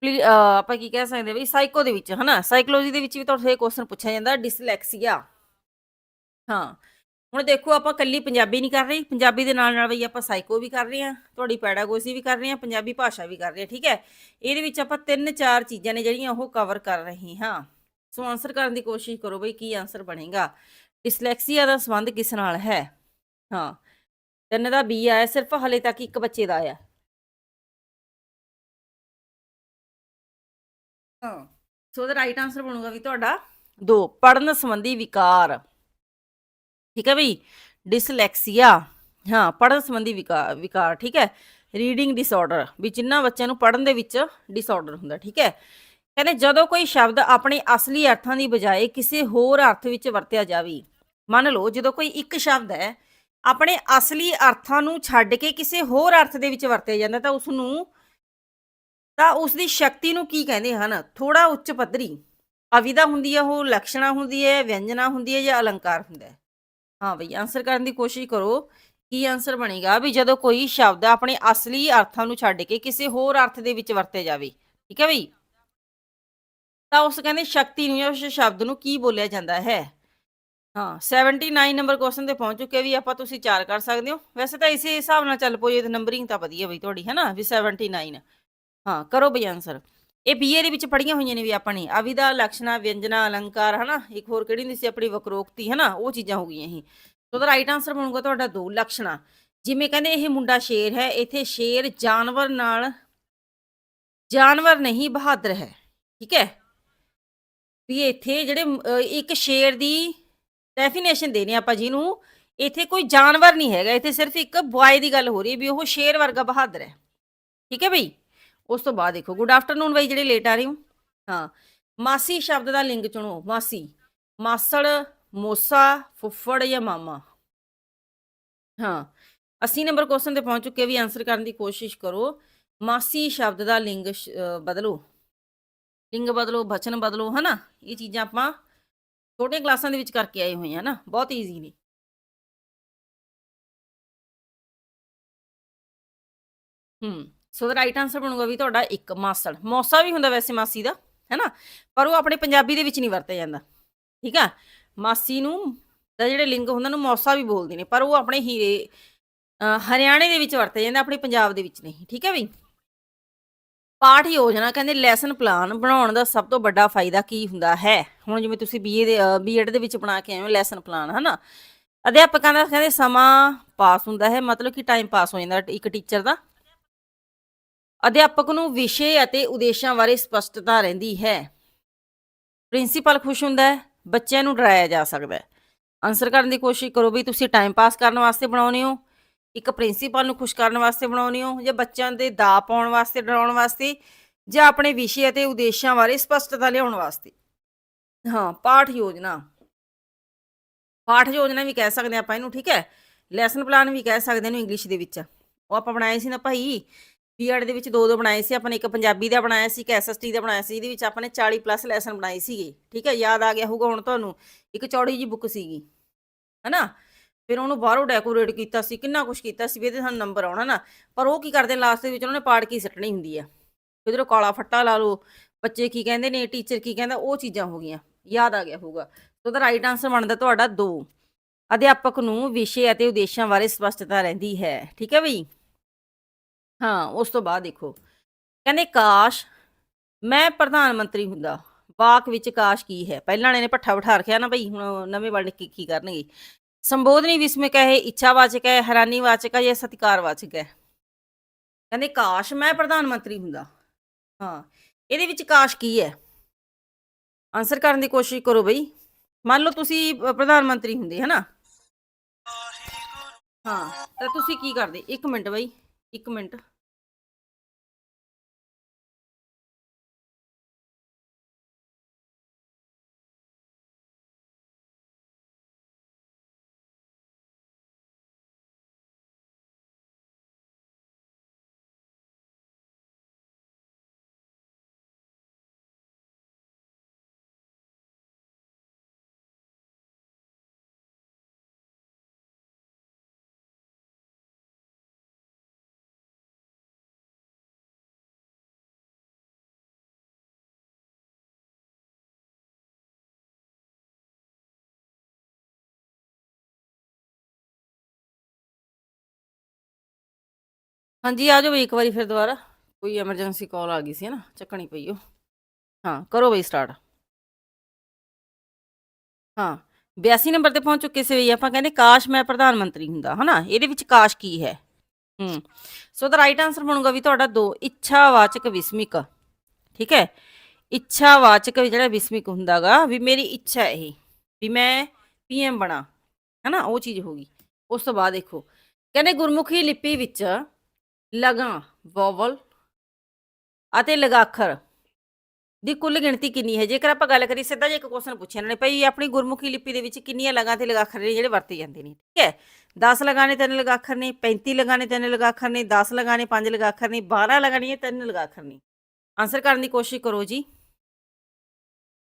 ਪਲੀ- ਆਪਾਂ ਕੀ ਕਹਿ ਸਕਦੇ ਵੀ ਸਾਈਕੋ ਦੇ ਵਿੱਚ, ਹਨਾ? ਸਾਈਕੋਲੋਜੀ ਦੇ ਵਿੱਚ ਵੀ ਤੁਹਾਡੇ ਇਹ ਕੁਐਸਚਨ ਪੁੱਛਿਆ ਜਾਂਦਾ, ਡਿਸਲੈਕਸੀਆ। ਹਾਂ, ਹੁਣ ਦੇਖੋ ਆਪਾਂ ਕੱਲੀ ਪੰਜਾਬੀ ਨਹੀਂ ਕਰ ਰਹੇ, ਪੰਜਾਬੀ ਦੇ ਨਾਲ ਨਾਲ ਬਈ ਆਪਾਂ ਸਾਈਕੋ ਵੀ ਕਰ ਰਹੇ ਹਾਂ, ਤੁਹਾਡੀ ਪੈਡਾਗੋਜੀ ਵੀ ਕਰ ਰਹੇ ਹਾਂ, ਪੰਜਾਬੀ ਭਾਸ਼ਾ ਵੀ ਕਰ ਰਹੇ ਹਾਂ, ਠੀਕ ਹੈ? ਇਹਦੇ ਵਿੱਚ ਆਪਾਂ ਤਿੰਨ ਚਾਰ ਚੀਜ਼ਾਂ ਨੇ ਜਿਹੜੀਆਂ ਉਹ ਕਵਰ ਕਰ ਰਹੇ ਹਾਂ। ਸੋ ਆਨਸਰ ਕਰਨ ਦੀ ਕੋਸ਼ਿਸ਼ ਕਰੋ ਬਈ ਕੀ ਆਨਸਰ ਬਣੇਗਾ। ਡਿਸਲੈਕਸੀਆ ਦਾ ਸੰਬੰਧ ਕਿਸ ਨਾਲ ਹੈ? ਹਾਂ, ਤਿੰਨ ਦਾ ਬੀ ਆਇਆ, ਸਿਰਫ ਹਲੇ ਤੱਕ ਇੱਕ ਬੱਚੇ ਦਾ ਆਇਆ। ਹਾਂ, ਸੋ ਦਾ ਰਾਈਟ ਆਨਸਰ ਬਣੂਗਾ ਵੀ ਤੁਹਾਡਾ ਦੋ ਪੜਨ ਸੰਬੰਧੀ ਵਿਕਾਰ। ਠੀਕ ਹੈ ਬਈ? ਡਿਸਲੈਕਸੀਆ ਹਾਂ ਪੜਨ ਸੰਬੰਧੀ ਵਿਕਾਰ ਵਿਕਾਰ, ਠੀਕ ਹੈ? ਰੀਡਿੰਗ ਡਿਸਆਰਡਰ ਵੀ ਜਿਨ੍ਹਾਂ ਬੱਚਿਆਂ ਨੂੰ ਪੜਨ ਦੇ ਵਿੱਚ ਡਿਸਆਰਡਰ ਹੁੰਦਾ, ਠੀਕ ਹੈ? ਕਹਿੰਦੇ ਜਦੋਂ ਕੋਈ ਸ਼ਬਦ ਆਪਣੇ ਅਸਲੀ ਅਰਥਾਂ ਦੀ ਬਜਾਏ ਕਿਸੇ ਹੋਰ ਅਰਥ ਵਿੱਚ ਵਰਤਿਆ ਜਾਵੇ, ਮੰਨ ਲਓ ਜਦੋਂ ਕੋਈ ਇੱਕ ਸ਼ਬਦ ਹੈ, ਆਪਣੇ ਅਸਲੀ ਅਰਥਾਂ ਨੂੰ ਛੱਡ ਕੇ ਕਿਸੇ ਹੋਰ ਅਰਥ ਦੇ ਵਿੱਚ ਵਰਤਿਆ ਜਾਂਦਾ ਤਾਂ ਉਸ ਨੂੰ ਤਾਂ ਉਸ ਦੀ ਸ਼ਕਤੀ ਨੂੰ ਕੀ ਕਹਿੰਦੇ ਹਨ? ਥੋੜਾ ਉੱਚ ਪੱਧਰੀ ਅਵਿਦਾ ਹੁੰਦੀ ਹੈ ਉਹ, ਲਕਸ਼ਣਾ ਹੁੰਦੀ ਹੈ, ਵਿਅੰਜਨਾ ਹੁੰਦੀ ਹੈ ਜਾਂ ਅਲੰਕਾਰ ਹੁੰਦਾ ਹੈ? ਹਾਂ ਬਈ ਆਨਸਰ ਕਰਨ ਦੀ ਕੋਸ਼ਿਸ਼ ਕਰੋ, ਕੀ ਆਨਸਰ ਬਣੇਗਾ ਵੀ ਜਦੋਂ ਕੋਈ ਸ਼ਬਦ ਆਪਣੇ ਅਸਲੀ ਅਰਥਾਂ ਨੂੰ ਛੱਡ ਕੇ ਕਿਸੇ ਹੋਰ ਅਰਥ ਦੇ ਵਿੱਚ ਵਰਤਿਆ ਜਾਵੇ, ਠੀਕ ਹੈ ਬਈ? ਤਾਂ ਉਸ ਕਹਿੰਦੇ ਸ਼ਕਤੀ ਨੂੰ ਜਾਂ ਉਸ ਸ਼ਬਦ ਨੂੰ ਕੀ ਬੋਲਿਆ ਜਾਂਦਾ ਹੈ? ਹਾਂ 79 ਨੰਬਰ ਕੁਐਸਚਨ ਤੇ ਪਹੁੰਚ ਚੁੱਕੇ ਵੀ ਆਪਾਂ ਤੁਸੀਂ ਚਾਰ ਕਰ ਸਕਦੇ ਹੋ। ਵੈਸੇ ਤਾਂ ਇਸੇ ਹਿਸਾਬ ਨਾਲ ਚੱਲ ਪੋਏ ਤੇ ਨੰਬਰਿੰਗ ਤਾਂ ਵਧੀਆ ਬਈ ਤੁਹਾਡੀ ਹੈ ਨਾ ਵੀ 79 ਹਾਂ, ਕਰੋ ਬਈ ਆਨਸਰ ਇਹ ਬੀਏ ਦੇ ਵਿੱਚ ਪੜੀਆਂ ਹੋਈਆਂ ਨੇ ਵੀ ਆਪਾਂ ਨੇ। ਅਵਿਦਾ ਲਕਸ਼ਣਾ ਵਿਅੰਜਨਾ, ਅਲੰਕਾਰ, ਹਨਾ? ਇੱਕ ਹੋਰ ਕਿਹੜੀ ਹੁੰਦੀ ਸੀ ਆਪਣੀ ਵਕਰੋਕਤੀ, ਹਨਾ? ਉਹ ਚੀਜ਼ਾਂ ਹੋ ਗਈਆਂ ਇਹ ਸੋ ਦਾ ਰਾਈਟ ਆਨਸਰ ਬਣੂਗਾ ਤੁਹਾਡਾ ਦੋ ਲਕਸ਼ਣਾ ਜਿਵੇਂ ਕਹਿੰਦੇ ਇਹ ਮੁੰਡਾ ਸ਼ੇਰ ਹੈ, ਇੱਥੇ ਸ਼ੇਰ ਜਾਨਵਰ ਨਾਲ ਜਾਨਵਰ ਨਹੀਂ, ਬਹਾਦਰ ਹੈ। ਠੀਕ ਹੈ? ਵੀ ਇੱਥੇ ਜਿਹੜੇ ਅਹ ਇੱਕ ਸ਼ੇਰ ਦੀ ਡੈਫੀਨੇਸ਼ਨ ਦੇਣੀ ਆਪਾਂ ਜਿਹਨੂੰ ਇੱਥੇ ਕੋਈ ਜਾਨਵਰ ਨਹੀਂ ਹੈਗਾ, ਇੱਥੇ ਸਿਰਫ ਇੱਕ ਬੁਆਏ ਦੀ ਗੱਲ ਹੋ ਰਹੀ ਹੈ ਵੀ ਉਹ ਸ਼ੇਰ ਵਰਗਾ ਬਹਾਦਰ ਹੈ। ਠੀਕ ਹੈ ਬਈ? ਉਸ ਤੋਂ ਬਾਅਦ ਦੇਖੋ ਗੁੱਡ ਆਫਟਰਨੂਨ ਬਈ, ਜਿਹੜੇ ਲੇਟ ਆ ਰਹੇ ਹੋ। ਹਾਂ, ਮਾਸੀ ਸ਼ਬਦ ਦਾ ਲਿੰਗ ਚੁਣੋ, ਮਾਸੀ। ਮਾਸੜ, ਮੋਸਾ, ਫੁੱਫੜ ਜਾਂ ਮਾਮਾ। ਹਾਂ 80 ਨੰਬਰ ਕੁਐਸਚਨ ਤੇ ਪਹੁੰਚ ਚੁੱਕੇ ਵੀ ਆਨਸਰ ਕਰਨ ਦੀ ਕੋਸ਼ਿਸ਼ ਕਰੋ। ਮਾਸੀ ਸ਼ਬਦ ਦਾ ਲਿੰਗ ਸ਼- ਅਹ ਬਦਲੋ। ਲਿੰਗ ਬਦਲੋ ਬਚਨ ਬਦਲੋ, ਹਨਾ? ਇਹ ਚੀਜ਼ਾਂ ਆਪਾਂ ਛੋਟੇ ਕਲਾਸਾਂ ਦੇ ਵਿੱਚ ਕਰਕੇ ਆਏ ਹੋਏ ਆ ਨਾ, ਬਹੁਤ ਈਜ਼ੀ ਨੇ। ਹੂੰ ਸੋ ਦਾ ਰਾਈਟ ਆਨਸਰ ਬਣੂਗਾ ਵੀ ਤੁਹਾਡਾ ਇੱਕ ਮਾਸੜ। ਮੌਸਾ ਵੀ ਹੁੰਦਾ ਵੈਸੇ ਮਾਸੀ ਦਾ, ਹੈਨਾ? ਪਰ ਉਹ ਆਪਣੇ ਪੰਜਾਬੀ ਦੇ ਵਿੱਚ ਨਹੀਂ ਵਰਤਿਆ ਜਾਂਦਾ। ਠੀਕ ਆ? ਮਾਸੀ ਨੂੰ, ਦਾ ਜਿਹੜੇ ਲਿੰਗ ਹੁੰਦਾ ਨੂੰ ਮੌਸਾ ਵੀ ਬੋਲਦੇ ਨੇ, ਪਰ ਉਹ ਆਪਣੇ ਹੀਰੇ ਹਰਿਆਣੇ ਦੇ ਵਿੱਚ ਵਰਤਿਆ ਜਾਂਦਾ, ਆਪਣੇ ਪੰਜਾਬ ਦੇ ਵਿੱਚ ਨਹੀਂ। ਠੀਕ ਹੈ ਬਈ? ਪਾਠ ਯੋਜਨਾ ਕਹਿੰਦੇ ਲੈਸਨ ਪਲਾਨ ਬਣਾਉਣ ਦਾ ਸਭ ਤੋਂ ਵੱਡਾ ਫਾਇਦਾ ਕੀ ਹੁੰਦਾ ਹੈ? ਹੁਣ ਜਿਵੇਂ ਤੁਸੀਂ ਬੀਏ ਦੇ ਬੀਐਡ ਦੇ ਵਿੱਚ ਬਣਾ ਕੇ ਆਏ ਹੋ ਲੈਸਨ ਪਲਾਨ ਹਨਾ? ਅਧਿਆਪਕਾਂ ਦਾ ਕਹਿੰਦੇ ਸਮਾਂ ਪਾਸ ਹੁੰਦਾ ਹੈ, ਮਤਲਬ ਕਿ ਟਾਈਮ ਪਾਸ ਹੋ ਜਾਂਦਾ ਇੱਕ ਟੀਚਰ ਦਾ। ਅਧਿਆਪਕ ਨੂੰ ਵਿਸ਼ੇ ਅਤੇ ਉਦੇਸ਼ਾਂ ਬਾਰੇ ਸਪਸ਼ਟਤਾ ਰਹਿੰਦੀ ਹੈ। ਪ੍ਰਿੰਸੀਪਲ ਖੁਸ਼ ਹੁੰਦਾ ਹੈ, ਬੱਚਿਆਂ ਨੂੰ ਡਰਾਇਆ ਜਾ ਸਕਦਾ ਹੈ। ਆਨਸਰ ਕਰਨ ਦੀ ਕੋਸ਼ਿਸ਼ ਕਰੋ ਵੀ ਤੁਸੀਂ ਟਾਈਮ ਪਾਸ ਕਰਨ ਵਾਸਤੇ ਬਣਾਉਨੇ ਹੋ। ਇੱਕ ਪ੍ਰਿੰਸੀਪਲ ਨੂੰ ਖੁਸ਼ ਕਰਨ ਵਾਸਤੇ ਬਣਾਉਨੇ ਹੋ ਜਾਂ ਬੱਚਿਆਂ ਦੇ ਦਾ ਪਾਉਣ ਵਾਸਤੇ, ਡਰਾਉਣ ਵਾਸਤੇ ਜਾਂ ਆਪਣੇ ਵਿਸ਼ੇ ਅਤੇ ਉਦੇਸ਼ਾਂ ਬਾਰੇ ਸਪਸ਼ਟਤਾ ਲਿਆਉਣ ਵਾਸਤੇ? ਹਾਂ, ਪਾਠ ਯੋਜਨਾ। ਪਾਠ ਯੋਜਨਾ ਵੀ ਕਹਿ ਸਕਦੇ ਹਾਂ ਆਪਾਂ ਇਹਨੂੰ, ਠੀਕ ਹੈ? ਲੈਸਨ ਪਲਾਨ ਵੀ ਕਹਿ ਸਕਦੇ ਨੇ ਇੰਗਲਿਸ਼ ਦੇ ਵਿੱਚ। ਉਹ ਆਪਾਂ ਬਣਾਏ ਸੀ ਨਾ ਭਾਈ ਬੀਐਡ ਦੇ ਵਿੱਚ ਦੋ ਦੋ ਬਣਾਏ ਸੀ, ਆਪਾਂ ਨੇ ਇੱਕ ਪੰਜਾਬੀ ਦਾ ਬਣਾਇਆ ਸੀ, ਇੱਕ ਐਸਐਸਟੀ ਦਾ ਬਣਾਇਆ ਸੀ, ਇਹਦੇ ਵਿੱਚ ਆਪਾਂ ਨੇ 40 ਪਲੱਸ ਲੈਸਨ ਬਣਾਏ ਸੀਗੇ। ਠੀਕ ਹੈ, ਯਾਦ ਆ ਗਿਆ ਹੋਊਗਾ ਹੁਣ ਤੁਹਾਨੂੰ। ਇੱਕ ਚੌੜੀ ਜੀ ਬੁੱਕ ਸੀਗੀ। ਹਨਾ? ਫਿਰ ਉਹਨੂੰ ਬਾਹਰੋਂ ਡੈਕੋਰੇਟ ਕੀਤਾ ਸੀ, ਕਿੰਨਾ ਕੁਝ ਕੀਤਾ ਸੀ, ਵੀ ਇਹਦੇ ਸਾਨੂੰ ਨੰਬਰ ਆਉਣਾ ਨਾ, ਪਰ ਉਹ ਕੀ ਕਰਦੇ ਲਾਸਟ ਦੇ ਵਿੱਚ ਉਹਨਾਂ ਨੇ ਪਾੜ ਕੇ ਸੱਟਣੀ ਹੁੰਦੀ ਆ। ਇਧਰੋਂ ਕਾਲਾ ਫੱਟਾ ਲਾ ਲਓ, ਬੱਚੇ ਕੀ ਕਹਿੰਦੇ ਨੇ ਟੀਚਰ ਕੀ ਕਹਿੰਦਾ, ਉਹ ਚੀਜ਼ਾਂ ਹੋ ਗਈਆਂ, ਯਾਦ ਆ ਗਿਆ ਹੋਊਗਾ। ਸੋ ਦਾ ਰਾਈਟ ਆਨਸਰ ਬਣਦਾ ਤੁਹਾਡਾ 2 ਅਧਿਆਪਕ ਨੂੰ ਵਿਸ਼ੇ ਅਤੇ ਉਦੇਸ਼ਾਂ ਬਾਰੇ ਸਪਸ਼ਟਤਾ ਰਹਿੰਦੀ ਹੈ, ਠੀਕ ਹੈ ਬਈ? ਹਾਂ, ਉਸ ਤੋਂ ਬਾਅਦ ਦੇਖੋ। ਕਹਿੰਦੇ, ਕਾਸ਼ ਮੈਂ ਪ੍ਰਧਾਨ ਮੰਤਰੀ ਹੁੰਦਾ, ਵਾਕ ਵਿੱਚ ਕਾਸ਼ ਕੀ ਹੈ? ਪਹਿਲਾਂ ਵਾਲੇ ਨੇ ਪੱਠਾ ਬਿਠਾ ਰੱਖਿਆ ਨਾ ਬਈ, ਹੁਣ ਨਵੇਂ ਵਾਲੇ ਕੀ ਕੀ ਕਰਨਗੇ? ਸੰਬੋਧਨੀ ਵਿਸਮਿਕ ਹੈ ਇੱਛਾਵਾਚਕ ਹੈ, ਹੈਰਾਨੀਵਾਚਕ ਹੈ ਜਾਂ ਸਤਿਕਾਰਵਾਚਕ ਹੈ? ਕਹਿੰਦੇ ਕਾਸ਼ ਮੈਂ ਪ੍ਰਧਾਨ ਮੰਤਰੀ ਹੁੰਦਾ। ਹਾਂ, ਇਹਦੇ ਵਿੱਚ ਕਾਸ਼ ਕੀ ਹੈ? ਆਨਸਰ ਕਰਨ ਦੀ ਕੋਸ਼ਿਸ਼ ਕਰੋ ਬਈ। ਮੰਨ ਲਓ ਤੁਸੀਂ ਪ੍ਰਧਾਨ ਮੰਤਰੀ ਹੁੰਦੇ, ਹਨਾ? ਹਾਂ, ਤਾਂ ਤੁਸੀਂ ਕੀ ਕਰਦੇ? 1 ਮਿੰਟ ਬਈ 1 ਮਿੰਟ। ਹਾਂਜੀ, ਆ ਜਾਓ ਬਈ ਇੱਕ ਵਾਰੀ ਫਿਰ ਦੁਬਾਰਾ। ਕੋਈ ਐਮਰਜੈਂਸੀ ਕਾਲ ਆ ਗਈ ਸੀ ਨਾ ਚੱਕਣੀ ਪਈ ਉਹ। ਹਾਂ, ਕਰੋ ਬਈ ਸਟਾਰਟ ਹਾਂ 82 ਨੰਬਰ ਤੇ ਪਹੁੰਚ ਚੁੱਕੇ ਸੀ ਬਈ। ਆਪਾਂ ਕਹਿੰਦੇ ਕਾਸ਼ ਮੈਂ ਪ੍ਰਧਾਨ ਮੰਤਰੀ ਹੁੰਦਾ, ਹਨਾ? ਇਹਦੇ ਵਿੱਚ ਕਾਸ਼ ਕੀ ਹੈ? ਹੂੰ। ਸੋ ਦਾ ਰਾਈਟ ਆਨਸਰ ਬਣੂਗਾ ਵੀ ਤੁਹਾਡਾ 2 ਇੱਛਾਵਾਚਕ ਵਿਸਮਿਕ। ਠੀਕ ਹੈ? ਇੱਛਾਵਾਚਕ ਜਿਹੜਾ ਵਿਸਮਿਕ ਹੁੰਦਾਗਾ, ਵੀ ਮੇਰੀ ਇੱਛਾ ਇਹ, ਵੀ ਮੈਂ ਪੀਐਮ ਬਣਾ। ਹਨਾ? ਉਹ ਚੀਜ਼ ਹੋਗੀ ਉਸ ਤੋਂ ਬਾਅਦ ਦੇਖੋ, ਕਹਿੰਦੇ ਗੁਰਮੁਖੀ ਲਿਪੀ ਵਿੱਚ ਲਗਾਂ, ਵੋਵਲ ਅਤੇ ਲਗਾਖਰ ਦੀ ਕੁੱਲ ਗਿਣਤੀ ਕਿੰਨੀ ਹੈ? ਜੇਕਰ ਆਪਾਂ ਗੱਲ ਕਰੀ ਸਿੱਧਾ ਜਿਹਾ ਇੱਕ ਕੁਐਸਚਨ ਪੁੱਛਿਆ ਇਹਨਾਂ ਨੇ ਭਈ ਆਪਣੀ ਗੁਰਮੁਖੀ ਲਿਪੀ ਦੇ ਵਿੱਚ ਕਿੰਨੀਆਂ ਲਗਾਂ ਤੇ ਲਗਾਖਰ ਨੇ ਜਿਹੜੇ ਵਰਤੇ ਜਾਂਦੇ ਨੇ? ਠੀਕ ਹੈ? 10 ਲਗਾਂ ਨੇ, ਤਿੰਨ ਲਗਾਖਰ ਨੇ 35 ਲਗਾਂ ਨੇ, ਤਿੰਨ ਲਗਾਖਰ ਨੇ 10 ਲਗਾਂ ਨੇ, ਪੰਜ ਲਗਾਖਰ ਨੇ 12 ਲਗਾਂ ਨੇ ਤਿੰਨ ਲਗਾਖਰ ਨੇ? ਆਨਸਰ ਕਰਨ ਦੀ ਕੋਸ਼ਿਸ਼ ਕਰੋ ਜੀ।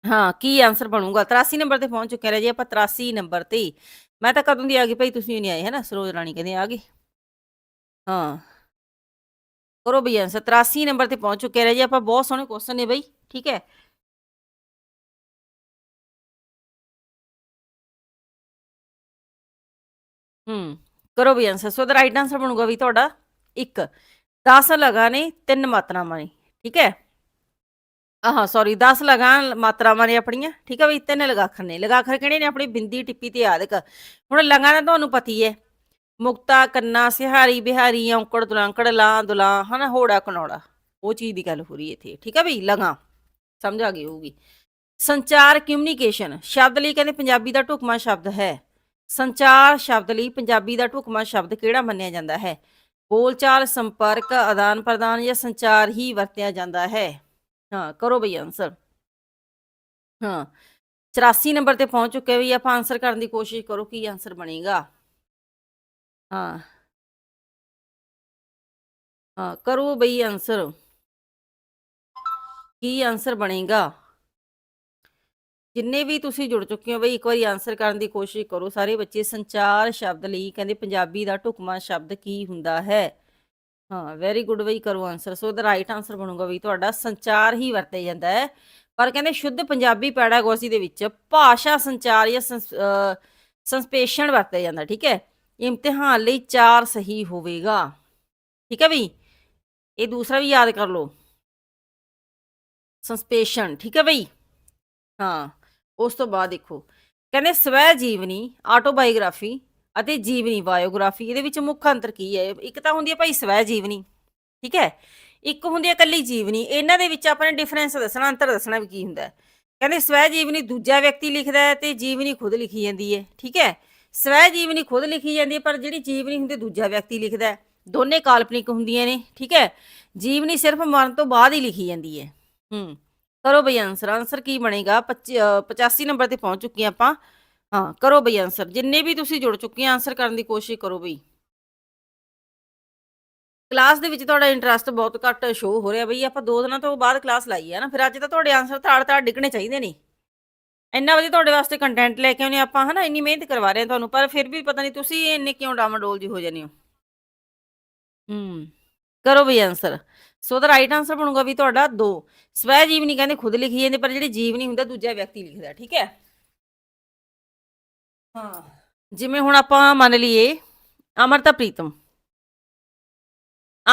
ਹਾਂ, ਕੀ ਆਨਸਰ ਬਣੂਗਾ? 83 ਨੰਬਰ ਤੇ ਪਹੁੰਚ ਚੁੱਕੇ ਰਹੇ ਜੀ ਆਪਾਂ 83 ਨੰਬਰ ਤੇ। ਮੈਂ ਤਾਂ ਕਦੋਂ ਦੀ ਆ ਗਈ ਭਾਈ ਤੁਸੀਂ ਨਹੀਂ ਆਏ, ਹੈ ਨਾ? ਸਰੋਜ ਰਾਣੀ ਕਹਿੰਦੇ ਆ ਗਏ। ਹਾਂ। ਕਰੋ ਬਈ ਆਨਸਰ 83 ਨੰਬਰ ਤੇ ਪਹੁੰਚ ਚੁੱਕੇ ਰਹੇ ਜੀ ਆਪਾਂ ਬਹੁਤ ਸੋਹਣੇ ਕੁਐਸਚਨ ਨੇ ਬਈ, ਠੀਕ ਹੈ? ਹੂੰ, ਕਰੋ ਵੀ ਆਨਸਰ ਸੋ ਦਾ ਰਾਈਟ ਆਨਸਰ ਬਣੂਗਾ ਵੀ ਤੁਹਾਡਾ 1 10 ਲਗਾ ਨੇ ਤਿੰਨ ਮਾਤਰਾਵਾਂ ਨੇ, ਠੀਕ ਹੈ? ਆਹਾਂ ਸੌਰੀ 10 ਲਗਾ ਮਾਤਰਾਵਾਂ ਨੇ ਆਪਣੀਆਂ, ਠੀਕ ਹੈ ਬਈ? ਤਿੰਨ ਲਗਾਖਰ ਨੇ। ਲਗਾਖਰ ਕਿਹੜੇ ਨੇ? ਆਪਣੀ ਬਿੰਦੀ ਟਿੱਪੀ ਤੇ ਆਦਿਕ ਹੁਣ ਲਗਾ ਤੁਹਾਨੂੰ ਪਤੀ ਹੈ। ਮੁਕਤਾ, ਕੰਨਾ, ਸਿਹਾਰੀ, ਬਿਹਾਰੀ, ਔਂਕੜ, ਦੁਲਾਂਕੜ, ਲਾਂ, ਦੁਲਾਂ, ਹਨਾ, ਹੋੜਾ, ਕਨੌੜਾ। ਉਹ ਚੀਜ਼ ਦੀ ਗੱਲ ਹੋ ਰਹੀ ਹੈ ਇੱਥੇ। ਠੀਕ ਹੈ ਬਈ? ਲਗਾ ਸਮਝ ਆ ਗਈ ਹੋਊਗੀ। ਸੰਚਾਰ ਕਮਿਊਨੀਕੇਸ਼ਨ ਸ਼ਬਦ ਲਈ ਕਹਿੰਦੇ ਪੰਜਾਬੀ ਦਾ ਢੁਕਵਾਂ ਸ਼ਬਦ ਹੈ। ਸੰਚਾਰ ਸ਼ਬਦ ਲਈ ਪੰਜਾਬੀ ਦਾ ਢੁਕਵਾਂ ਸ਼ਬਦ ਕਿਹੜਾ ਮੰਨਿਆ ਜਾਂਦਾ ਹੈ? ਬੋਲਚਾਲ, ਸੰਪਰਕ, ਆਦਾਨ ਪ੍ਰਦਾਨ ਜਾਂ ਸੰਚਾਰ ਹੀ ਵਰਤਿਆ ਜਾਂਦਾ ਹੈ। ਹਾਂ, ਕਰੋ ਬਈ ਆਨਸਰ ਹਾਂ। 84 ਨੰਬਰ ਤੇ ਪਹੁੰਚ ਚੁੱਕੇ ਵੀ ਆਪਾਂ ਆਨਸਰ ਕਰਨ ਦੀ ਕੋਸ਼ਿਸ਼ ਕਰੋ ਕੀ ਆਨਸਰ ਬਣੇਗਾ। ਹਾਂ। ਹਾਂ, ਕਰੋ ਬਈ ਆਨਸਰ ਕੀ ਆਂਸਰ ਬਣੇਗਾ? ਜਿੰਨੇ ਵੀ ਤੁਸੀਂ ਜੁੜ ਚੁੱਕੇ ਹੋ ਬਈ, ਇੱਕ ਵਾਰੀ ਆਂਸਰ ਕਰਨ ਦੀ ਕੋਸ਼ਿਸ਼ ਕਰੋ। ਸਾਰੇ ਬੱਚੇ ਸੰਚਾਰ ਸ਼ਬਦ ਲਈ ਕਹਿੰਦੇ ਪੰਜਾਬੀ ਦਾ ਢੁਕਵਾਂ ਸ਼ਬਦ ਕੀ ਹੁੰਦਾ ਹੈ? ਹਾਂ ਵੈਰੀ ਗੁੱਡ ਬਈ, ਕਰੋ answer so the right answer ਬਣੂਗਾ ਬਈ, ਤੁਹਾਡਾ ਸੰਚਾਰ ਹੀ ਵਰਤਿਆ ਜਾਂਦਾ ਹੈ। ਪਰ ਕਹਿੰਦੇ ਸ਼ੁੱਧ ਪੰਜਾਬੀ ਪੈਡਾਗੋਜੀ ਦੇ ਵਿੱਚ ਭਾਸ਼ਾ ਸੰਚਾਰ ਜਾਂ ਸੰਸ- ਅਹ ਸੰਸਪੇਸ਼ਣ ਵਰਤਿਆ ਜਾਂਦਾ, ਠੀਕ ਹੈ? ਇਮਤਿਹਾਨ ਲਈ 4 ਸਹੀ ਹੋਵੇਗਾ। ਠੀਕ ਹੈ ਬਈ ਇਹ ਦੂਸਰਾ ਵੀ ਯਾਦ ਕਰ ਲਓ। ਸੰਸਪੇਸ਼ਨ, ਠੀਕ ਹੈ ਬਈ? ਹਾਂ, ਉਸ ਤੋਂ ਬਾਅਦ ਦੇਖੋ। ਕਹਿੰਦੇ ਸਵੈ ਜੀਵਨੀ ਆਟੋਬਾਇਓਗ੍ਰਾਫੀ ਅਤੇ ਜੀਵਨੀ ਬਾਇਓਗ੍ਰਾਫੀ, ਇਹਦੇ ਵਿੱਚ ਮੁੱਖ ਅੰਤਰ ਕੀ ਹੈ? ਇੱਕ ਤਾਂ ਹੁੰਦੀ ਹੈ ਭਾਈ ਸਵੈ ਜੀਵਨੀ ਠੀਕ ਹੈ? ਇੱਕ ਹੁੰਦੀ ਹੈ ਇਕੱਲੀ ਜੀਵਨੀ, ਇਹਨਾਂ ਦੇ ਵਿੱਚ ਆਪਾਂ ਨੇ ਡਿਫਰੈਂਸ ਦੱਸਣਾ, ਅੰਤਰ ਦੱਸਣਾ ਵੀ ਕੀ ਹੁੰਦਾ ਕਹਿੰਦੇ ਸਵੈ ਜੀਵਨੀ ਦੂਜਾ ਵਿਅਕਤੀ ਲਿਖਦਾ ਹੈ ਤੇ ਜੀਵਨੀ ਖੁਦ ਲਿਖੀ ਜਾਂਦੀ ਹੈ, ਠੀਕ ਹੈ? ਸਵੈ ਜੀਵਨੀ ਖੁਦ ਲਿਖੀ ਜਾਂਦੀ ਹੈ ਪਰ ਜਿਹੜੀ ਜੀਵਨੀ ਹੁੰਦੀ, ਦੂਜਾ ਵਿਅਕਤੀ ਲਿਖਦਾ ਹੈ। ਦੋਨੇ ਕਾਲਪਨਿਕ ਹੁੰਦੀਆਂ ਨੇ, ਠੀਕ ਹੈ? ਜੀਵਨੀ ਸਿਰਫ ਮਰਨ ਤੋਂ ਬਾਅਦ ਹੀ ਲਿਖੀ ਜਾਂਦੀ ਹੈ। ਹੂੰ, ਕਰੋ ਬਈ ਆਨਸਰ ਆਨਸਰ ਕੀ ਬਣੇਗਾ? 85 ਨੰਬਰ ਤੇ ਪਹੁੰਚ ਚੁੱਕੇ ਹਾਂ ਆਪਾਂ। ਹਾਂ, ਕਰੋ ਬਈ ਆਨਸਰ ਜਿੰਨੇ ਵੀ ਤੁਸੀਂ ਜੁੜ ਚੁੱਕੇ ਆ ਆਨਸਰ ਕਰਨ ਦੀ ਕੋਸ਼ਿਸ਼ ਕਰੋ ਬਈ। ਕਲਾਸ ਦੇ ਵਿੱਚ ਤੁਹਾਡਾ ਇੰਟਰਸਟ ਬਹੁਤ ਘੱਟ ਸ਼ੋ ਹੋ ਰਿਹਾ ਬਈ, ਆਪਾਂ ਦੋ ਦਿਨਾਂ ਤੋਂ ਬਾਅਦ ਕਲਾਸ ਲਾਈ ਹੈ ਨਾ, ਫਿਰ ਅੱਜ ਤਾਂ ਤੁਹਾਡੇ ਆਨਸਰ ਧਾੜ ਧਾੜ ਡਿੱਗਣੇ ਚਾਹੀਦੇ ਨੇ। ਇੰਨਾ ਵਧੀਆ ਤੁਹਾਡੇ ਵਾਸਤੇ ਕੰਟੈਂਟ ਲੈ ਕੇ ਆਉਨੇ ਆਪਾਂ, ਹਨਾ? ਇੰਨੀ ਮਿਹਨਤ ਕਰਵਾ ਰਹੇ ਹਾਂ ਤੁਹਾਨੂੰ, ਪਰ ਫਿਰ ਵੀ ਪਤਾ ਨਹੀਂ ਤੁਸੀਂ ਇੰਨੇ ਕਿਉਂ ਡਾਮਾਡੋਲ ਜੀ ਹੋ ਜਾਂਦੇ ਹੋ? ਹੂੰ, ਕਰੋ ਵੀ ਆਨਸਰ ਸੋ ਦਾ ਰਾਈਟ ਆਨਸਰ ਬਣੂਗਾ ਵੀ ਤੁਹਾਡਾ 2 ਸਵੈ ਜੀਵਨੀ ਕਹਿੰਦੇ, ਖੁਦ ਲਿਖੀ ਜਾਂਦੇ, ਪਰ ਜਿਹੜੀ ਜੀਵਨੀ ਹੁੰਦਾ, ਦੂਜਾ ਵਿਅਕਤੀ ਲਿਖਦਾ, ਠੀਕ ਹੈ? ਹਾਂ। ਜਿਵੇਂ ਹੁਣ ਆਪਾਂ ਮੰਨ ਲਈਏ, ਅਮਰਤਾ ਪ੍ਰੀਤਮ।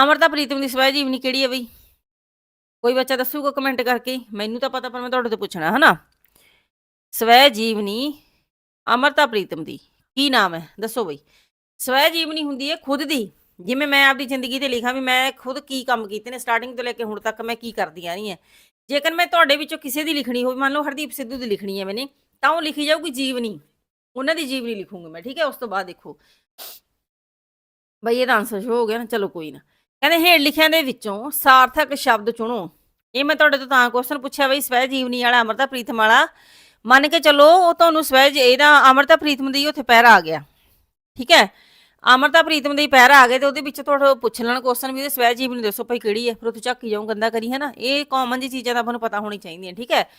ਅਮਰਤਾ ਪ੍ਰੀਤਮ ਦੀ ਸਵੈ ਜੀਵਨੀ ਕਿਹੜੀ ਹੈ ਬਈ? ਕੋਈ ਬੱਚਾ ਦੱਸੂਗਾ ਕਮੈਂਟ ਕਰਕੇ? ਮੈਨੂੰ ਤਾਂ ਪਤਾ, ਪਰ ਮੈਂ ਤੁਹਾਡੇ ਤੋਂ ਪੁੱਛਣਾ, ਹਨਾ? ਸਵੈ ਜੀਵਨੀ ਅਮਰਤਾ ਪ੍ਰੀਤਮ ਦੀ। ਕੀ ਨਾਮ ਹੈ? ਦੱਸੋ ਬਈ। ਸਵੈ ਜੀਵਨੀ ਹੁੰਦੀ ਹੈ ਖੁਦ ਦੀ। ਜਿਵੇਂ ਮੈਂ ਆਪਣੀ ਜ਼ਿੰਦਗੀ ਤੇ ਲਿਖਾਂ ਵੀ ਮੈਂ ਖੁਦ ਕੀ ਕੰਮ ਕੀਤੇ ਨੇ ਸਟਾਰਟਿੰਗ ਤੋਂ ਲੈ ਕੇ ਹੁਣ ਤੱਕ ਮੈਂ ਕੀ ਕਰਦੀ ਆ ਰਹੀ ਹਾਂ। ਜੇਕਰ ਮੈਂ ਤੁਹਾਡੇ ਵਿੱਚੋਂ ਕਿਸੇ ਦੀ ਲਿਖਣੀ ਹੋਵੇ, ਮੰਨ ਲਓ ਹਰਦੀਪ ਸਿੱਧੂ ਦੀ ਲਿਖਣੀ ਹੈ ਮੈਨੇ, ਤਾਂ ਉਹ ਲਿਖੀ ਜਾਊਗੀ ਜੀਵਨੀ। ਉਹਨਾਂ ਦੀ ਜੀਵਨੀ ਲਿਖੂੰਗੀ ਮੈਂ, ਠੀਕ ਹੈ? ਉਸ ਤੋਂ ਬਾਅਦ ਦੇਖੋ। ਬਈ ਇਹਦਾ ਆਨਸਰ ਸ਼ੋ ਹੋ ਗਿਆ ਨਾ, ਚਲੋ ਕੋਈ ਨਾ। ਕਹਿੰਦੇ ਹੇਠ ਲਿਖਿਆਂ ਦੇ ਵਿੱਚੋਂ ਸਾਰਥਕ ਸ਼ਬਦ ਚੁਣੋ। ਇਹ ਮੈਂ ਤੁਹਾਡੇ ਤੋਂ ਤਾਂ ਕੁਐਸਚਨ ਪੁੱਛਿਆ ਬਈ ਸਵੈ ਜੀਵਨੀ ਵਾਲਾ, ਅਮਰਤਾ ਪ੍ਰੀਤਮ ਵਾਲਾ। ਮੰਨ ਕੇ ਚੱਲੋ ਉਹ ਤੁਹਾਨੂੰ ਸਵੈ ਜੀ- ਇਹਦਾ ਅਮਰਤਾ ਪ੍ਰੀਤਮ ਦੀ ਉੱਥੇ ਪੈਰਾ ਆ ਗਿਆ। ਠੀਕ ਹੈ? ਅਮਰਤਾ ਪ੍ਰੀਤਮ ਦੇ ਹੀ ਆ ਗਏ ਤੇ ਉਹਦੇ ਵਿੱਚ ਤੁਹਾਡਾ ਪੁੱਛ ਲੈਣ ਕੁਐਸਚਨ ਵੀ ਇਹ ਸਵੈ ਜੀਵਨੀ ਦੱਸੋ ਭਾਈ ਕਿਹੜੀ ਹੈ? ਫਿਰ ਉੱਥੇ ਝੱਕੀ ਜਾਉਂ ਗੰਦਾ ਕਰੀ, ਹੈ ਨਾ? ਇਹ ਕਾਮਨ ਜੀ ਚੀਜ਼ਾਂ ਤਾਂ ਆਪਾਂ ਨੂੰ ਪਤਾ ਹੋਣੀ ਚਾਹੀਦੀਆਂ, ਠੀਕ ਹੈ?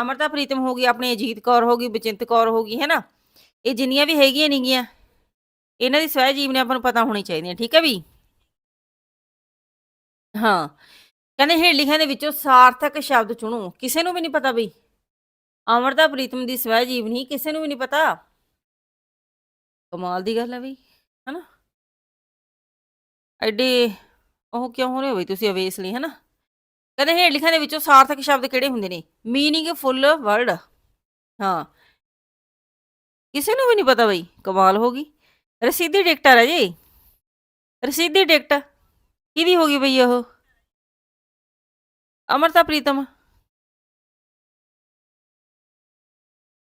ਅਮਰਤਾ ਪ੍ਰੀਤਮ ਹੋ ਗਈ, ਆਪਣੀ ਅਜੀਤ ਕੌਰ ਹੋ ਗਈ, ਬਚਿੰਤ ਕੌਰ ਹੋ ਗਈ, ਹੈ ਨਾ? ਇਹ ਜਿੰਨੀਆਂ ਵੀ ਹੈਗੀਆਂ ਨੇਗੀਆਂ, ਇਹਨਾਂ ਦੀ ਸਵੈ ਜੀਵਨੀ ਆਪਾਂ ਨੂੰ ਪਤਾ ਹੋਣੀ ਚਾਹੀਦੀਆਂ, ਠੀਕ ਹੈ ਵੀ? ਹਾਂ। ਕਹਿੰਦੇ ਹੇਠ ਲਿਖਿਆਂ ਦੇ ਵਿੱਚੋਂ ਸਾਰਥਕ ਸ਼ਬਦ ਚੁਣੋ। ਕਿਸੇ ਨੂੰ ਵੀ ਨਹੀਂ ਪਤਾ ਬਈ। ਅਮਰਤਾ ਪ੍ਰੀਤਮ ਦੀ ਸਵੈ ਜੀਵਨੀ ਕਿਸੇ ਨੂੰ ਵੀ ਨਹੀਂ ਪਤਾ। ਕਮਾਲ ਦੀ ਗੱਲ ਹੈ ਬਈ, ਹਨਾ? ਐਡੇ ਉਹ ਕਿਉਂ ਹੋ ਰਹੇ ਹੋ ਬਈ ਤੁਸੀਂ ਅਵੇਸਲੀ ਹਨਾ? ਕਹਿੰਦੇ ਹੇਠ ਲਿਖਿਆਂ ਦੇ ਵਿੱਚੋਂ ਸਾਰਥਕ ਸ਼ਬਦ ਕਿਹੜੇ ਹੁੰਦੇ ਨੇ? ਮੀਨਿੰਗਫੁਲ ਵਰਡ ਹਾਂ। ਕਿਸੇ ਨੂੰ ਵੀ ਨਹੀਂ ਪਤਾ ਬਈ, ਕਮਾਲ ਹੋ ਗਈ। ਰਸੀਦੀ ਡਿਕਟਰ ਹੈ ਜੀ ਰਸੀਦੀ ਡਿਕਟ। ਕਿਹਦੀ ਹੋ ਗਈ ਬਈ ਉਹ? ਅਮਰਤਾ ਪ੍ਰੀਤਮ।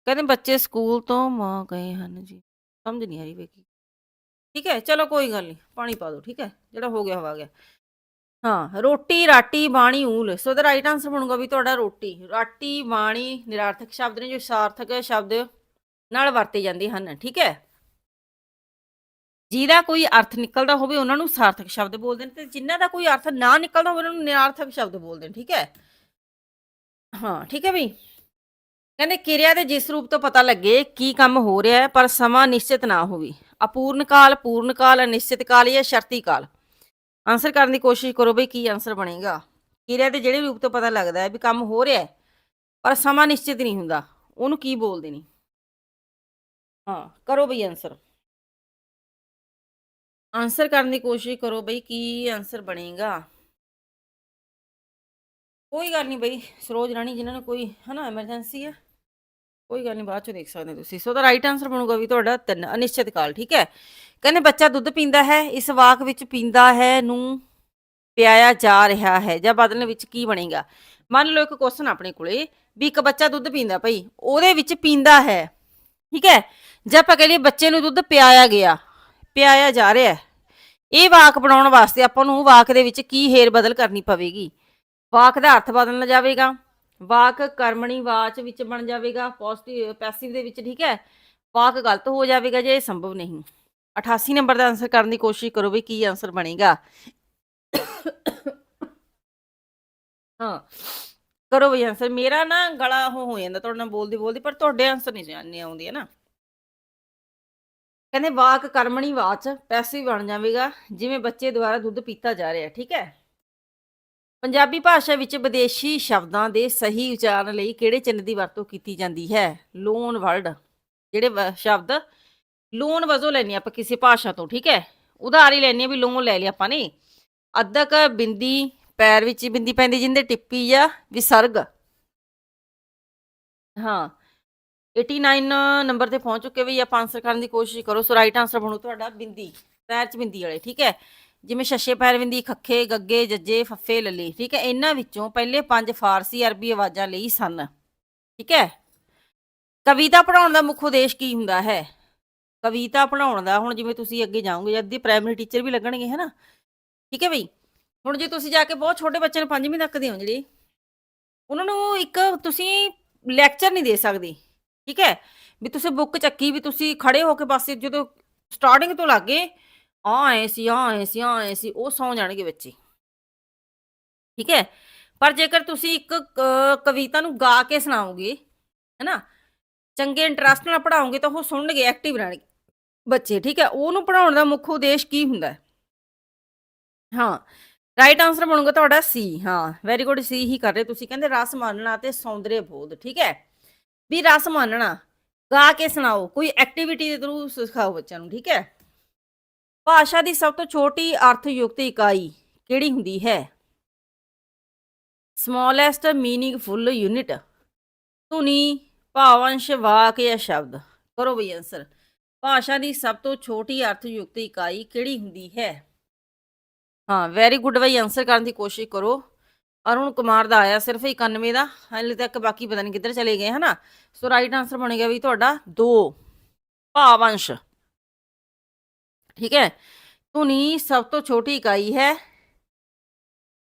ਕਹਿੰਦੇ ਬੱਚੇ ਸਕੂਲ ਤੋਂ ਮਾਂ ਗਏ ਹਨ ਜੀ। ਸਮਝ ਨਹੀਂ ਆਈ ਵੇਖੀ। ਠੀਕ ਹੈ, ਚਲੋ ਕੋਈ ਗੱਲ ਨਹੀਂ, ਪਾਣੀ ਪਾ ਦਿਓ, ਠੀਕ ਹੈ, ਜਿਹੜਾ ਹੋ ਗਿਆ ਹੋ ਗਿਆ। ਹਾਂ, ਰੋਟੀ, ਰਾਟੀ, ਬਾਣੀ, ਊਲ। ਸੋ ਦਾ ਰਾਈਟ ਆਨਸਰ ਬਣੂਗਾ ਵੀ ਤੁਹਾਡਾ ਰੋਟੀ। ਰਾਟੀ, ਬਾਣੀ, ਨਿਰਾਰਥਕ ਸ਼ਬਦ ਨੇ ਜੋ ਸਾਰਥਕ ਸ਼ਬਦ ਨਾਲ ਵਰਤੇ ਜਾਂਦੇ ਹਨ, ਠੀਕ ਹੈ। ਜਿਹਦਾ ਕੋਈ ਅਰਥ ਨਿਕਲਦਾ ਹੋਵੇ ਉਹਨਾਂ ਨੂੰ ਸਾਰਥਕ ਸ਼ਬਦ ਬੋਲਦੇ ਨੇ ਤੇ ਜਿਨ੍ਹਾਂ ਦਾ ਕੋਈ ਅਰਥ ਨਾ ਨਿਕਲਦਾ ਹੋਵੇ ਉਹਨਾਂ ਨੂੰ ਨਿਰਾਰਥਕ ਸ਼ਬਦ ਬੋਲਦੇ ਨੇ, ਠੀਕ ਹੈ। ਹਾਂ, ਠੀਕ ਹੈ ਬਈ। ਕਹਿੰਦੇ ਕਿਰਿਆ ਦੇ ਜਿਸ ਰੂਪ ਤੋਂ ਪਤਾ ਲੱਗੇ ਕੀ ਕੰਮ ਹੋ ਰਿਹਾ ਹੈ, ਪਰ ਸਮਾਂ ਨਿਸ਼ਚਿਤ ਨਾ ਹੋਵੇ। ਅਪੂਰਨ ਕਾਲ, ਪੂਰਨ ਕਾਲ, ਅਨਿਸ਼ਚਿਤ ਕਾਲ ਜਾਂ ਸ਼ਰਤੀ ਕਾਲ। ਆਨਸਰ ਕਰਨ ਦੀ ਕੋਸ਼ਿਸ਼ ਕਰੋ ਬਈ ਕੀ ਆਨਸਰ ਬਣੇਗਾ। ਕਿਰਿਆ ਦੇ ਜਿਹੜੇ ਰੂਪ ਤੋਂ ਪਤਾ ਲੱਗਦਾ ਹੈ ਵੀ ਕੰਮ ਹੋ ਰਿਹਾ ਹੈ, ਪਰ ਸਮਾਂ ਨਿਸ਼ਚਿਤ ਨਹੀਂ ਹੁੰਦਾ। ਉਹਨੂੰ ਕੀ ਬੋਲਦੇ ਨੇ ਹਾਂ, ਕਰੋ ਬਈ ਆਨਸਰ ਆਨਸਰ ਕਰਨ ਦੀ ਕੋਸ਼ਿਸ਼ ਕਰੋ ਬਈ ਕੀ ਆਨਸਰ ਬਣੇਗਾ। ਕੋਈ ਗੱਲ ਨਹੀਂ ਬਈ, ਸਰੋਜ ਰਾਣੀ, ਜਿਨ੍ਹਾਂ ਨੂੰ ਕੋਈ, ਹਨਾ ਐਮਰਜੈਂਸੀ ਹੈ। ਕੋਈ ਗੱਲ ਨਹੀਂ, ਬਾਅਦ ਚੋਂ ਦੇਖ ਸਕਦੇ ਤੁਸੀਂ। ਸੋ ਦਾ ਰਾਈਟ ਆਨਸਰ ਬਣੂਗਾ ਵੀ ਤੁਹਾਡਾ ਤਿੰਨ, ਅਨਿਸ਼ਚਿਤ ਕਾਲ, ਠੀਕ ਹੈ? ਕਹਿੰਦੇ ਬੱਚਾ ਦੁੱਧ ਪੀਂਦਾ ਹੈ, ਇਸ ਵਾਕ ਵਿੱਚ ਪੀਂਦਾ ਹੈ ਨੂੰ ਪਿਆਇਆ ਜਾ ਰਿਹਾ ਹੈ, ਜਾਂ ਬਦਲਣ ਵਿੱਚ ਕੀ ਬਣੇਗਾ? ਮੰਨ ਲਓ ਇੱਕ ਕੁਐਸਚਨ ਆਪਣੇ ਕੋਲੇ, ਵੀ ਇੱਕ ਬੱਚਾ ਦੁੱਧ ਪੀਂਦਾ ਭਈ, ਉਹਦੇ ਵਿੱਚ ਪੀਂਦਾ ਹੈ, ਠੀਕ ਹੈ? ਜੇ ਆਪਾਂ ਕਹ ਲਈਏ ਬੱਚੇ ਨੂੰ ਦੁੱਧ ਪਿਆਇਆ ਗਿਆ, ਪਿਆਇਆ ਜਾ ਰਿਹਾ ਹੈ, ਇਹ ਵਾਕ ਬਣਾਉਣ ਵਾਸਤੇ ਆਪਾਂ ਨੂੰ ਵਾਕ ਦੇ ਵਿੱਚ ਕੀ ਹੇਰ ਬਦਲ ਕਰਨੀ ਪਵੇਗੀ? ਵਾਕ ਦਾ ਅਰਥ ਬਦਲਣਾ ਜਾਵੇਗਾ। ਵਾਕ ਕਰਮਣੀ ਵਾਚ ਵਿੱਚ ਬਣ ਜਾਵੇਗਾ ਪੋਜ਼ਿਟਿਵ ਪੈਸਿਵ ਦੇ ਵਿੱਚ, ਠੀਕ ਹੈ? ਵਾਕ ਗਲਤ ਹੋ ਜਾਵੇਗਾ ਜੇ ਇਹ ਸੰਭਵ ਨਹੀਂ। 88 ਨੰਬਰ ਦਾ ਆਨਸਰ ਕਰਨ ਦੀ ਕੋਸ਼ਿਸ਼ ਕਰੋ ਵੀ ਕੀ ਆਨਸਰ ਬਣੇਗਾ। ਹਾਂ। ਕਰੋ ਵੀ ਆਨਸਰ ਮੇਰਾ ਨਾ ਗਲਾ ਉਹ ਹੋ ਜਾਂਦਾ, ਤੁਹਾਡੇ ਨਾਲ ਬੋਲਦੀ ਬੋਲਦੀ, ਪਰ ਤੁਹਾਡੇ ਆਨਸਰ ਨਹੀਂ ਜਾਣਨੇ ਆਉਂਦੇ, ਹੈ ਨਾ? ਕਹਿੰਦੇ ਵਾਕ ਕਰਮਣੀ ਵਾਚ ਪੈਸਿਵ ਬਣ ਜਾਵੇਗਾ, ਜਿਵੇਂ ਬੱਚੇ ਦੁਆਰਾ ਦੁੱਧ ਪੀਤਾ ਜਾ ਰਿਹਾ, ਠੀਕ ਹੈ? ਪੰਜਾਬੀ ਭਾਸ਼ਾ ਵਿੱਚ ਵਿਦੇਸ਼ੀ ਸ਼ਬਦਾਂ ਦੇ ਸਹੀ ਉਚਾਰਨ ਲਈ ਕਿਹੜੇ ਚਿੰਨ੍ਹ ਦੀ ਵਰਤੋਂ ਕੀਤੀ ਜਾਂਦੀ ਹੈ? Loan word. ਜਿਹੜੇ ਵ- ਸ਼ਬਦ ਲੋਨ ਵਜੋਂ ਲੈਣੇ ਆਪਾਂ ਕਿਸੇ ਭਾਸ਼ਾ ਤੋਂ, ਠੀਕ ਹੈ? ਉਦਾਹਰੀ ਲੈਣੀ ਵੀ ਲੋਨ ਲੈ ਲਿਆ ਆਪਾਂ ਨੇ। ਅਦਕ, ਬਿੰਦੀ, ਪੈਰ ਵਿੱਚ ਬਿੰਦੀ ਪੈਂਦੀ ਜਿੰਦੇ ਟਿੱਪੀ ਜਾਂ ਵਿਸਰਗ। ਹਾਂ। 89 ਨੰਬਰ ਤੇ ਪਹੁੰਚ ਚੁੱਕੇ ਵੀ ਆਪਾਂ ਆਨਸਰ ਕਰਨ ਦੀ ਕੋਸ਼ਿਸ਼ ਕਰੋ। ਸੋ ਰਾਈਟ ਆਨਸਰ ਬਣੂ ਤੁਹਾਡਾ ਬਿੰਦੀ, ਪੈਰ 'ਚ ਬਿੰਦੀ ਵਾਲੇ, ਠੀਕ ਹੈ? ਜਿਵੇਂ ਛੱਛੇ ਪੈਰਵਿੰਦੀ ਖੱਖੇ, ਗੱਗੇ, ਜੱਜੇ, ਫੱਫੇ, ਲੱਲੇ, ਠੀਕ ਹੈ? ਇਹਨਾਂ ਵਿੱਚੋਂ ਪਹਿਲੇ ਪੰਜ ਫਾਰਸੀ ਅਰਬੀ ਆਵਾਜ਼ਾਂ ਲਈ ਸਨ, ਠੀਕ ਹੈ? ਕਵਿਤਾ ਪੜਾਉਣ ਦਾ ਮੁੱਖ ਉਦੇਸ਼ ਕੀ ਹੁੰਦਾ ਹੈ? ਕਵਿਤਾ ਪੜਾਉਣ ਦਾ, ਹੁਣ ਜਿਵੇਂ ਤੁਸੀਂ ਅੱਗੇ ਜਾਓਗੇ, ਜਦ ਦੀ ਪ੍ਰਾਇਮਰੀ ਟੀਚਰ ਵੀ ਲੱਗਣਗੇ, ਹੈ ਨਾ? ਠੀਕ ਹੈ ਬਈ? ਹੁਣ ਜੇ ਤੁਸੀਂ ਜਾ ਕੇ ਬਹੁਤ ਛੋਟੇ ਬੱਚੇ ਨੂੰ ਪੰਜਵੀਂ ਤੱਕ ਦੇ ਹੋ ਜਿਹੜੇ, ਉਹਨਾਂ ਨੂੰ ਇੱਕ ਤੁਸੀਂ ਲੈਕਚਰ ਨਹੀਂ ਦੇ ਸਕਦੇ, ਠੀਕ ਹੈ? ਵੀ ਤੁਸੀਂ ਬੁੱਕ ਚੱਕੀ, ਵੀ ਤੁਸੀਂ ਖੜੇ ਹੋ ਕੇ ਬਸ ਜਦੋਂ ਸਟਾਰਟਿੰਗ ਤੋਂ ਲੱਗੇ ਆ ਆਏ ਸੀ ਆ ਆਏ ਸੀ ਆ ਆਏ ਸੀ, ਉਹ ਸੌ ਜਾਣਗੇ ਬੱਚੇ। ਠੀਕ ਹੈ? ਪਰ ਜੇਕਰ ਤੁਸੀਂ ਇੱਕ ਕਵਿਤਾ ਨੂੰ ਗਾ ਕੇ ਸੁਣਾਓਗੇ, ਹੈਨਾ, ਚੰਗੇ ਇੰਟਰਸਟ ਨਾਲ ਪੜਾਓਗੇ ਤਾਂ ਉਹ ਸੁਣਨਗੇ ਐਕਟਿਵ ਰਹਿਣਗੇ ਬੱਚੇ, ਠੀਕ ਹੈ? ਉਹਨੂੰ ਪੜਾਉਣ ਦਾ ਮੁੱਖ ਉਦੇਸ਼ ਕੀ ਹੁੰਦਾ ਹੈ? ਹਾਂ ਰਾਈਟ ਆਨਸਰ ਬਣੂਗਾ ਤੁਹਾਡਾ ਸੀ ਹਾਂ ਵੈਰੀ ਗੁੱਡ ਸੀ ਹੀ ਕਰ ਰਹੇ ਤੁਸੀਂ। ਕਹਿੰਦੇ ਰਸ ਮਾਨਣਾ ਤੇ ਸੌਂਦਰਯ ਬੋਧ, ਠੀਕ ਹੈ? ਵੀ ਰਸ ਮਾਨਣਾ, ਗਾ ਕੇ ਸੁਣਾਓ, ਕੋਈ ਐਕਟੀਵਿਟੀ ਦੇ ਥਰੂ ਸਿਖਾਓ ਬੱਚਿਆਂ ਨੂੰ, ਠੀਕ ਹੈ? ਭਾਸ਼ਾ ਦੀ ਸਭ ਤੋਂ ਛੋਟੀ ਅਰਥਯੁਕਤ ਇਕਾਈ ਕਿਹੜੀ ਹੁੰਦੀ ਹੈ? ਸਮੋਲੈਸਟ ਮੀਨਿੰਗਫੁਲ ਯੂਨਿਟ ਧੁਨੀ, ਭਾਵੰਸ਼, ਵਾਕ ਜਾਂ ਸ਼ਬਦ? ਕਰੋ ਬਈ ਆਨਸਰ ਭਾਸ਼ਾ ਦੀ ਸਭ ਤੋਂ ਛੋਟੀ ਅਰਥਯੁਕਤ ਇਕਾਈ ਕਿਹੜੀ ਹੁੰਦੀ ਹੈ? ਹਾਂ ਵੈਰੀ ਗੁੱਡ ਬਈ ਆਨਸਰ ਕਰਨ ਦੀ ਕੋਸ਼ਿਸ਼ ਕਰੋ। ਅਰੁਣ ਕੁਮਾਰ ਦਾ ਆਇਆ ਸਿਰਫ 91 ਦਾ, ਹਾਲੇ ਤੱਕ ਬਾਕੀ ਪਤਾ ਨਹੀਂ ਕਿੱਧਰ ਚਲੇ ਗਏ, ਹਨਾ? ਸੋ ਰਾਈਟ ਆਨਸਰ ਬਣੇਗਾ ਵੀ ਤੁਹਾਡਾ 2 ਭਾਵੰਸ਼। ਠੀਕ ਹੈ? ਧੁਨੀ ਸਭ ਤੋਂ ਛੋਟੀ ਇਕਾਈ ਹੈ,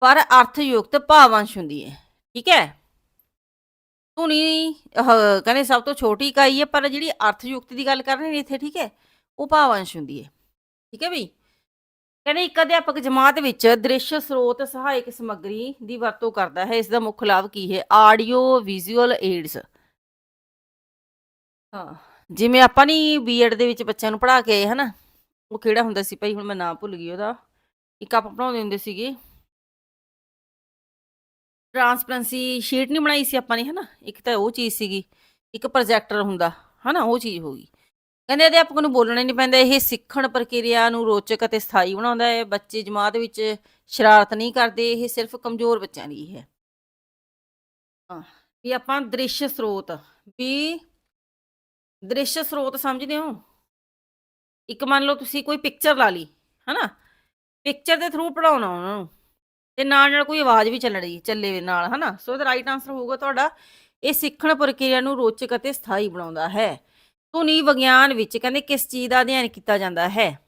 ਪਰ ਅਰਥਯੁਕਤ ਭਾਵਾਂਸ਼ ਹੁੰਦੀ ਹੈ, ਠੀਕ ਹੈ? ਧੁਨੀ ਕਹਿੰਦੇ ਸਭ ਤੋਂ ਛੋਟੀ ਇਕਾਈ ਹੈ, ਪਰ ਜਿਹੜੀ ਅਰਥਯੁਕਤ ਦੀ ਗੱਲ ਕਰ ਰਹੇ ਨੇ ਇੱਥੇ, ਠੀਕ ਹੈ? ਉਹ ਭਾਵਾਂਸ਼ ਹੁੰਦੀ ਹੈ, ਠੀਕ ਹੈ ਬਈ? ਕਹਿੰਦੇ ਇੱਕ ਅਧਿਆਪਕ ਜਮਾਤ ਵਿੱਚ ਦ੍ਰਿਸ਼ ਸਰੋਤ ਸਹਾਇਕ ਸਮੱਗਰੀ ਦੀ ਵਰਤੋਂ ਕਰਦਾ ਹੈ, ਇਸ ਦਾ ਮੁੱਖ ਲਾਭ ਕੀ ਹੈ? ਆਡੀਓ, ਵਿਜ਼ੂਅਲ ਏਡਸ ਹਾਂ, ਜਿਵੇਂ ਆਪਾਂ ਨਹੀਂ ਬੀਐਡ ਦੇ ਵਿੱਚ ਬੱਚਿਆਂ ਨੂੰ ਪੜ੍ਹਾ ਕੇ ਆਏ, ਹਨਾ? ਉਹ ਕਿਹੜਾ ਹੁੰਦਾ ਸੀ ਭਾਈ? ਹੁਣ ਮੈਂ ਨਾਮ ਭੁੱਲ ਗਈ ਉਹਦਾ। ਇੱਕ ਆਪਾਂ ਬਣਾਉਂਦੇ ਹੁੰਦੇ ਸੀਗੇ। ਟ੍ਰਾਂਸਪਰੈਂਸੀ ਸ਼ੀਟ ਨਹੀਂ ਬਣਾਈ ਸੀ ਆਪਾਂ ਨੇ, ਹਨਾ? ਇੱਕ ਤਾਂ ਉਹ ਚੀਜ਼ ਸੀਗੀ। ਇੱਕ ਪ੍ਰੋਜੈਕਟਰ ਹੁੰਦਾ, ਹਨਾ? ਉਹ ਚੀਜ਼ ਹੋ ਗਈ। ਕਹਿੰਦੇ ਅਧਿਆਪਕ ਨੂੰ ਬੋਲਣਾ ਹੀ ਨਹੀਂ ਪੈਂਦਾ। ਇਹ ਸਿੱਖਣ ਪ੍ਰਕਿਰਿਆ ਨੂੰ ਰੋਚਕ ਅਤੇ ਸਥਾਈ ਬਣਾਉਂਦਾ ਹੈ। ਬੱਚੇ ਜਮਾਤ ਵਿੱਚ ਸ਼ਰਾਰਤ ਨਹੀਂ ਕਰਦੇ। ਇਹ ਸਿਰਫ ਕਮਜ਼ੋਰ ਬੱਚਿਆਂ ਲਈ ਹੈ। ਹਾਂ, ਵੀ ਆਪਾਂ ਦ੍ਰਿਸ਼ ਸਰੋਤ, ਵੀ ਦ੍ਰਿਸ਼ ਸਰੋਤ ਸਮਝਦੇ ਹੋ? ਇੱਕ ਮੰਨ ਲਓ ਤੁਸੀਂ ਕੋਈ ਪਿਕਚਰ ਲਾ ਲਈ, ਹਨਾ? ਪਿਕਚਰ ਦੇ ਥਰੂ ਪੜਾਉਣਾ ਉਹਨਾਂ ਨੂੰ, ਤੇ ਨਾਲ ਨਾਲ ਕੋਈ ਆਵਾਜ਼ ਵੀ ਚੱਲਣੀ, ਚੱਲੇ ਨਾਲ, ਹਨਾ? ਸੋ ਇਹਦਾ ਰਾਈਟ ਆਨਸਰ ਹੋਊਗਾ ਤੁਹਾਡਾ, ਇਹ ਸਿੱਖਣ ਪ੍ਰਕਿਰਿਆ ਨੂੰ ਰੋਚਕ ਅਤੇ ਸਥਾਈ ਬਣਾਉਂਦਾ ਹੈ। ਧੁਨੀ ਵਿਗਿਆਨ ਵਿੱਚ ਕਹਿੰਦੇ ਕਿਸ ਚੀਜ਼ ਦਾ ਅਧਿਐਨ ਕੀਤਾ ਜਾਂਦਾ ਹੈ?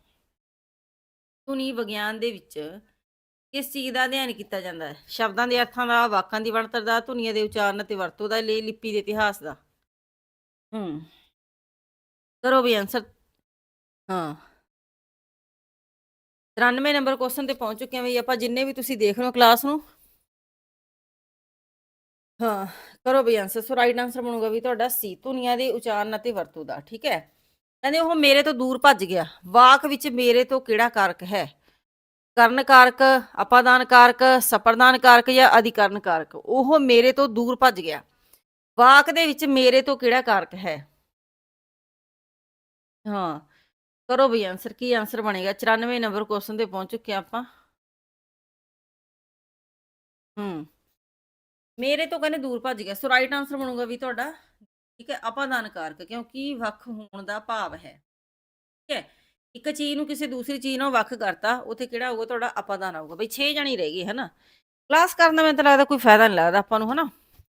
ਧੁਨੀ ਵਿਗਿਆਨ ਦੇ ਵਿੱਚ ਕਿਸ ਚੀਜ਼ ਦਾ ਅਧਿਐਨ ਕੀਤਾ ਜਾਂਦਾ ਹੈ? ਸ਼ਬਦਾਂ ਦੇ ਅਰਥਾਂ ਦਾ, ਵਾਕਾਂ ਦੀ ਬਣਤਰ ਦਾ, ਧੁਨੀਆਂ ਦੇ ਉਚਾਰਨ ਅਤੇ ਵਰਤੋਂ ਦਾ ਲਈ ਲਿਪੀ ਦੇ ਇਤਿਹਾਸ ਦਾ। ਹੂੰ। ਕਰੋ ਵੀ ਆਨਸਰ ਹਾਂ। 93 ਨੰਬਰ ਕੁਐਸਚਨ ਤੇ ਪਹੁੰਚ ਚੁੱਕੇ ਹਾਂ ਵੀ ਆਪਾਂ, ਜਿੰਨੇ ਵੀ ਤੁਸੀਂ ਦੇਖ ਰਹੇ ਹੋ ਕਲਾਸ ਨੂੰ। ਹਾਂ, ਕਰੋ ਵੀ ਆਨਸਰ ਸੋ ਰਾਈਟ ਆਨਸਰ ਬਣੂਗਾ ਵੀ ਤੁਹਾਡਾ ਸੀ, ਧੁਨੀਆਂ ਦੇ ਉਚਾਰਨ ਅਤੇ ਵਰਤੋਂ ਦਾ, ਠੀਕ ਹੈ? ਕਹਿੰਦੇ ਉਹ ਮੇਰੇ ਤੋਂ ਦੂਰ ਭੱਜ ਗਿਆ। ਵਾਕ ਵਿੱਚ ਮੇਰੇ ਤੋਂ ਕਿਹੜਾ ਕਾਰਕ ਹੈ? ਕਰਨ ਕਾਰਕ, ਅਪਾਦਾਨ ਕਾਰਕ, ਸਪਰਦਾਨ ਕਾਰਕ ਜਾਂ ਅਧਿਕਰਨ ਕਾਰਕ? ਉਹ ਮੇਰੇ ਤੋਂ ਦੂਰ ਭੱਜ ਗਿਆ। ਵਾਕ ਦੇ ਵਿੱਚ ਮੇਰੇ ਤੋਂ ਕਿਹੜਾ ਕਾਰਕ ਹੈ? ਹਾਂ। ਕਰੋ ਵੀ ਆਨਸਰ ਕੀ ਆਨਸਰ ਬਣੇਗਾ? 94 ਨੰਬਰ ਕੁਐਸਚਨ ਤੇ ਪਹੁੰਚ ਚੁੱਕੇ ਆਪਾਂ। ਹੂੰ। ਮੇਰੇ ਤੋਂ ਕਹਿੰਦੇ ਦੂਰ ਭੱਜ ਗਿਆ। ਸੋ ਰਾਈਟ ਆਨਸਰ ਬਣੂਗਾ ਵੀ ਤੁਹਾਡਾ, ਠੀਕ ਹੈ ਅਪਾਦਾਨ ਕਾਰਕ ਕਿਉਂਕਿ ਵੱਖ ਹੋਣ ਦਾ ਭਾਵ ਹੈ। ਠੀਕ ਹੈ, ਇੱਕ ਚੀਜ਼ ਨੂੰ ਕਿਸੇ ਦੂਸਰੀ ਚੀਜ਼ ਨਾਲ ਵੱਖ ਕਰਤਾ, ਉੱਥੇ ਕਿਹੜਾ ਆਊਗਾ? ਤੁਹਾਡਾ ਅਪਾਦਾਨ ਆਊਗਾ। ਬਈ 6 ਜਣੀ ਰਹਿ ਗਈ ਹੈ ਨਾ ਕਲਾਸ ਕਰਨ ਦਾ ਮੈਨੂੰ ਤਾਂ ਲੱਗਦਾ ਕੋਈ ਫਾਇਦਾ ਨਹੀਂ ਲੱਗਦਾ ਆਪਾਂ ਨੂੰ, ਹਨਾ?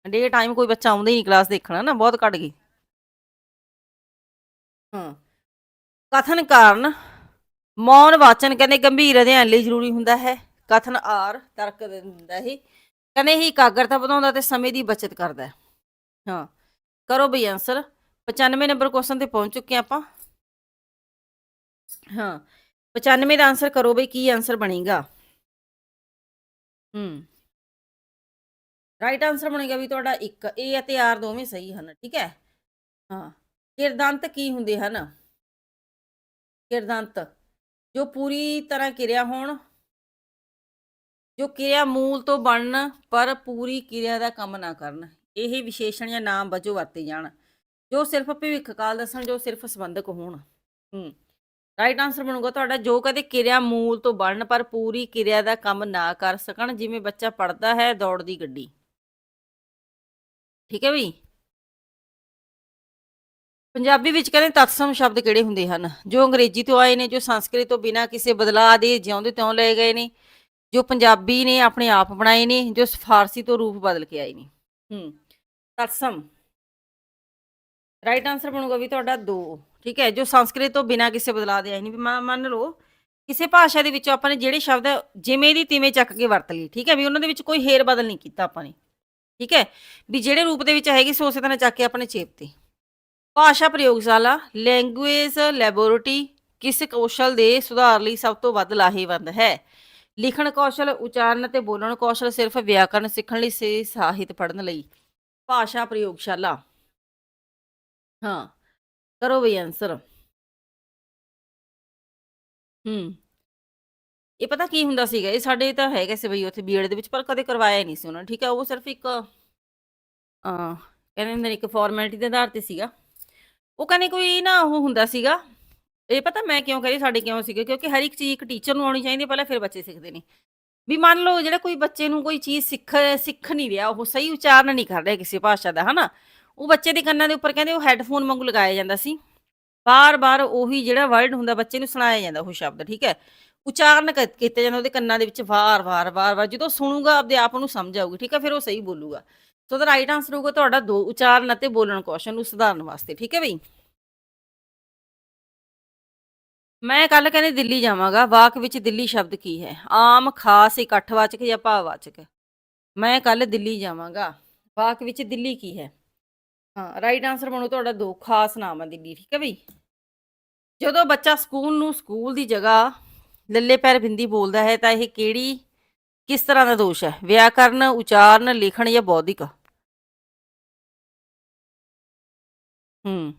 ਡੇ ਟਾਈਮ ਕੋਈ ਬੱਚਾ ਆਉਂਦਾ ਹੀ ਨਹੀਂ ਕਲਾਸ ਦੇਖਣਾ ਨਾ ਬਹੁਤ ਘੱਟ ਗਈ। ਹਾਂ। ਕਥਨ ਕਾਰਨ ਮੌਨ ਵਾਚਨ ਕਹਿੰਦੇ ਗੰਭੀਰ ਅਧਿਐਨ ਲਈ ਜ਼ਰੂਰੀ ਹੁੰਦਾ ਹੈ। ਕਥਨ ਆਰ ਤਰਕ ਦਿੰਦਾ ਇਹ ਕਹਿੰਦੇ ਇਹ ਇਕਾਗਰਤਾ ਵਧਾਉਂਦਾ ਤੇ ਸਮੇਂ ਦੀ ਬਚਤ ਕਰਦਾ ਹਾਂ। ਕਰੋ ਬਈ ਆਨਸਰ 95 ਨੰਬਰ ਕੁਐਸਚਨ ਤੇ ਪਹੁੰਚ ਚੁੱਕੇ ਹਾਂ ਆਪਾਂ। ਹਾਂ 95 ਦਾ ਆਨਸਰ ਕਰੋ ਬਈ ਕੀ ਆਨਸਰ ਬਣੇਗਾ। ਹੂੰ ਰਾਈਟ ਆਨਸਰ ਬਣੇਗਾ ਵੀ ਤੁਹਾਡਾ 1 ਏ ਅਤੇ ਆਰ ਦੋਵੇਂ ਸਹੀ ਹਨ, ਠੀਕ ਹੈ। ਹਾਂ, ਕਿਰਦਾਂਤ ਕੀ ਹੁੰਦੇ ਹਨ? ਕਿਰਦੰਤ ਜੋ ਪੂਰੀ ਤਰ੍ਹਾਂ ਕਿਰਿਆ ਹੋਣ, ਜੋ ਕਿਰਿਆ ਮੂਲ ਤੋਂ ਬਣਨ, ਪਰ ਪੂਰੀ ਕਿਰਿਆ ਦਾ ਕੰਮ ਨਾ ਕਰਨ। ਇਹ ਵਿਸ਼ੇਸ਼ਣ ਜਾਂ ਨਾਮ ਵਜੋਂ ਵਰਤੇ ਜਾਣ। ਜੋ ਸਿਰਫ ਭਵਿੱਖ ਕਾਲ ਦੱਸਣ, ਜੋ ਸਿਰਫ ਸੰਬੰਧਕ ਹੋਣ। ਹੂੰ। ਰਾਈਟ ਆਨਸਰ ਬਣੂਗਾ ਤੁਹਾਡਾ, ਜੋ ਕਦੇ ਕਿਰਿਆ ਮੂਲ ਤੋਂ ਬਣਨ, ਪਰ ਪੂਰੀ ਕਿਰਿਆ ਦਾ ਕੰਮ ਨਾ ਕਰ ਸਕਣ, ਜਿਵੇਂ ਬੱਚਾ ਪੜਦਾ ਹੈ ਦੌੜ ਦੀ ਗੱਡੀ। ਠੀਕ ਹੈ ਵੀ ਪੰਜਾਬੀ ਵਿੱਚ ਕਹਿੰਦੇ ਤਤਸਮ ਸ਼ਬਦ ਕਿਹੜੇ ਹੁੰਦੇ ਹਨ? ਜੋ ਅੰਗਰੇਜ਼ੀ ਤੋਂ ਆਏ ਨੇ, ਜੋ ਸੰਸਕ੍ਰਿਤ ਤੋਂ ਬਿਨਾਂ ਕਿਸੇ ਬਦਲਾਅ ਦੇ ਜਿਉਂਦੇ ਤਿਉਂ ਲਏ ਗਏ ਨੇ, ਜੋ ਪੰਜਾਬੀ ਨੇ ਆਪਣੇ ਆਪ ਬਣਾਏ ਨੇ, ਜੋ ਫਾਰਸੀ ਤੋਂ ਰੂਪ ਬਦਲ ਕੇ ਆਏ ਨੇ। ਹੂੰ ਤਤਸਮ ਰਾਈਟ ਆਨਸਰ ਬਣੂਗਾ ਵੀ ਤੁਹਾਡਾ 2 ਠੀਕ ਹੈ? ਜੋ ਸੰਸਕ੍ਰਿਤ ਤੋਂ ਬਿਨਾਂ ਕਿਸੇ ਬਦਲਾਅ ਦੇ ਆਏ ਨਹੀਂ ਵੀ ਮੰਨ- ਮੰਨ ਲਓ, ਕਿਸੇ ਭਾਸ਼ਾ ਦੇ ਵਿੱਚ ਆਪਾਂ ਨੇ ਜਿਹੜੇ ਸ਼ਬਦ ਜਿਵੇਂ ਦੀ ਤਿਵੇਂ ਚੱਕ ਕੇ ਵਰਤ ਲਈ ਠੀਕ ਹੈ? ਵੀ ਉਹਨਾਂ ਦੇ ਵਿੱਚ ਕੋਈ ਹੇਰ ਬਦਲ ਨਹੀਂ ਕੀਤਾ ਆਪਾਂ ਨੇ, ਠੀਕ ਹੈ? ਵੀ ਜਿਹੜੇ ਰੂਪ ਦੇ ਵਿੱਚ ਹੈਗੇ ਸੋ, ਉਸੇ ਤਰ੍ਹਾਂ ਚੱਕ ਕੇ ਆਪਣੇ ਚੇਪ ਤੇ ਭਾਸ਼ਾ ਪ੍ਰਯੋਗਸ਼ਾਲਾ ਲੈਂਗੁਏਜ ਲੈਬੋਰੇਟਰੀ ਕਿਸ ਕੌਸ਼ਲ ਦੇ ਸੁਧਾਰ ਲਈ ਸਭ ਤੋਂ ਵੱਧ ਲਾਹੇਵੰਦ ਹੈ? ਲਿਖਣ ਕੌਸ਼ਲ, ਉਚਾਰਨ ਅਤੇ ਬੋਲਣ ਕੌਸ਼ਲ ਸਿਰਫ ਵਿਆਕਰਨ ਸਿੱਖਣ ਲਈ ਸੇ ਸਾਹਿਤ ਪੜ੍ਹਨ ਲਈ। ਭਾਸ਼ਾ ਪ੍ਰਯੋਗਸ਼ਾਲਾ। ਹਾਂ, ਕਰੋ ਵੀ ਆਨਸਰ ਹੂੰ। ਇਹ ਪਤਾ ਕੀ ਹੁੰਦਾ ਸੀਗਾ? ਇਹ ਸਾਡੇ ਤਾਂ ਹੈਗਾ ਸੀ ਬਈ ਉੱਥੇ ਬੀਐਡ ਦੇ ਵਿੱਚ, ਪਰ ਕਦੇ ਕਰਵਾਇਆ ਹੀ ਨਹੀਂ ਸੀ ਉਹਨਾਂ ਨੇ, ਠੀਕ ਹੈ? ਉਹ ਸਿਰਫ ਇੱਕ ਅ ਕਹਿੰਦੇ ਹੁੰਦੇ ਨੇ ਇੱਕ ਫਾਰਮੈਲਿਟੀ ਦੇ ਆਧਾਰ ਤੇ ਸੀਗਾ। ਉਹ ਕਹਿੰਦੇ ਕੋਈ ਨਾ ਉਹ ਹੁੰਦਾ ਸੀਗਾ। ਇਹ ਪਤਾ ਮੈਂ ਕਿਉਂ ਕਹ ਰਹੀ, ਸਾਡੇ ਕਿਉਂ ਸੀਗੇ? ਕਿਉਂਕਿ ਹਰ ਇੱਕ ਚੀਜ਼ ਇੱਕ ਟੀਚਰ ਨੂੰ ਆਉਣੀ ਚਾਹੀਦੀ ਹੈ ਪਹਿਲਾਂ ਫਿਰ ਬੱਚੇ ਸਿੱਖਦੇ ਨੇ। ਵੀ ਮੰਨ ਲਓ ਜਿਹੜਾ ਕੋਈ ਬੱਚੇ ਨੂੰ ਕੋਈ ਚੀਜ਼ ਸਿੱਖ ਸਿੱਖ ਨਹੀਂ ਰਿਹਾ, ਉਹ ਸਹੀ ਉਚਾਰਨ ਨਹੀਂ ਕਰ ਰਿਹਾ ਕਿਸੇ ਭਾਸ਼ਾ ਦਾ, ਹਨਾ? ਉਹ ਬੱਚੇ ਦੇ ਕੰਨਾਂ ਦੇ ਉੱਪਰ ਕਹਿੰਦੇ ਉਹ ਹੈੱਡਫੋਨ ਵਾਂਗੂ ਲਗਾਇਆ ਜਾਂਦਾ ਸੀ। ਬਾਰ-ਬਾਰ ਉਹੀ ਜਿਹੜਾ ਵਰਡ ਹੁੰਦਾ, ਬੱਚੇ ਨੂੰ ਸੁਣਾਇਆ ਜਾਂਦਾ ਉਹ ਸ਼ਬਦ, ਠੀਕ ਹੈ? ਉਚਾਰਨ ਕ- ਕੀਤਾ ਜਾਂਦਾ ਉਹਦੇ ਕੰਨਾਂ ਦੇ ਵਿੱਚ ਵਾਰ-ਵਾਰ ਵਾਰ-ਵਾਰ, ਜਦੋਂ ਸੁਣੂਗਾ ਆਪਦੇ ਆਪ ਨੂੰ ਸਮਝ ਆਊਗੀ, ਠੀਕ ਹੈ? ਫਿਰ ਉਹ ਸਹੀ ਬੋਲੂਗਾ। ਸੋ ਦਾ ਰਾਈਟ ਆਨਸਰ ਹੋਊਗਾ ਤੁਹਾਡਾ ਦੋ ਉਚਾਰਨ ਅਤੇ ਬੋਲਣ ਕੌਸ਼ਲ ਨੂੰ ਸੁਧਾਰਨ ਵਾਸਤੇ, ਠੀਕ ਹੈ ਬਈ? ਮੈਂ ਕੱਲ ਕਹਿੰਦੇ ਦਿੱਲੀ ਜਾਵਾਂਗਾ, ਵਾਕ ਵਿੱਚ ਦਿੱਲੀ ਸ਼ਬਦ ਕੀ ਹੈ? ਆਮ, ਖਾਸ, ਇਕੱਠਵਾਚਕ ਜਾਂ ਭਾਵਵਾਚਕ ਮੈਂ ਕੱਲ ਦਿੱਲੀ ਜਾਵਾਂਗਾ, ਵਾਕ ਵਿੱਚ ਦਿੱਲੀ ਕੀ ਹੈ? ਹਾਂ, ਰਾਈਟ ਆਨਸਰ ਬਣੂ ਤੁਹਾਡਾ ਦੋ, ਖਾਸ ਨਾਮ ਹੈ ਦਿੱਲੀ, ਠੀਕ ਹੈ ਬਈ? ਜਦੋਂ ਬੱਚਾ ਸਕੂਲ ਨੂੰ, ਸਕੂਲ ਦੀ ਜਗ੍ਹਾ, ਲੱਲੇ ਪੈਰ ਬਿੰਦੀ ਬੋਲਦਾ ਹੈ, ਤਾਂ ਇਹ ਕਿਹੜੀ ਕਿਸ ਤਰ੍ਹਾਂ ਦਾ ਦੋਸ਼ ਹੈ? ਵਿਆਕਰਨ ਉਚਾਰਨ, ਲਿਖਣ ਜਾਂ ਬੌਧਿਕ? ਹੂੰ।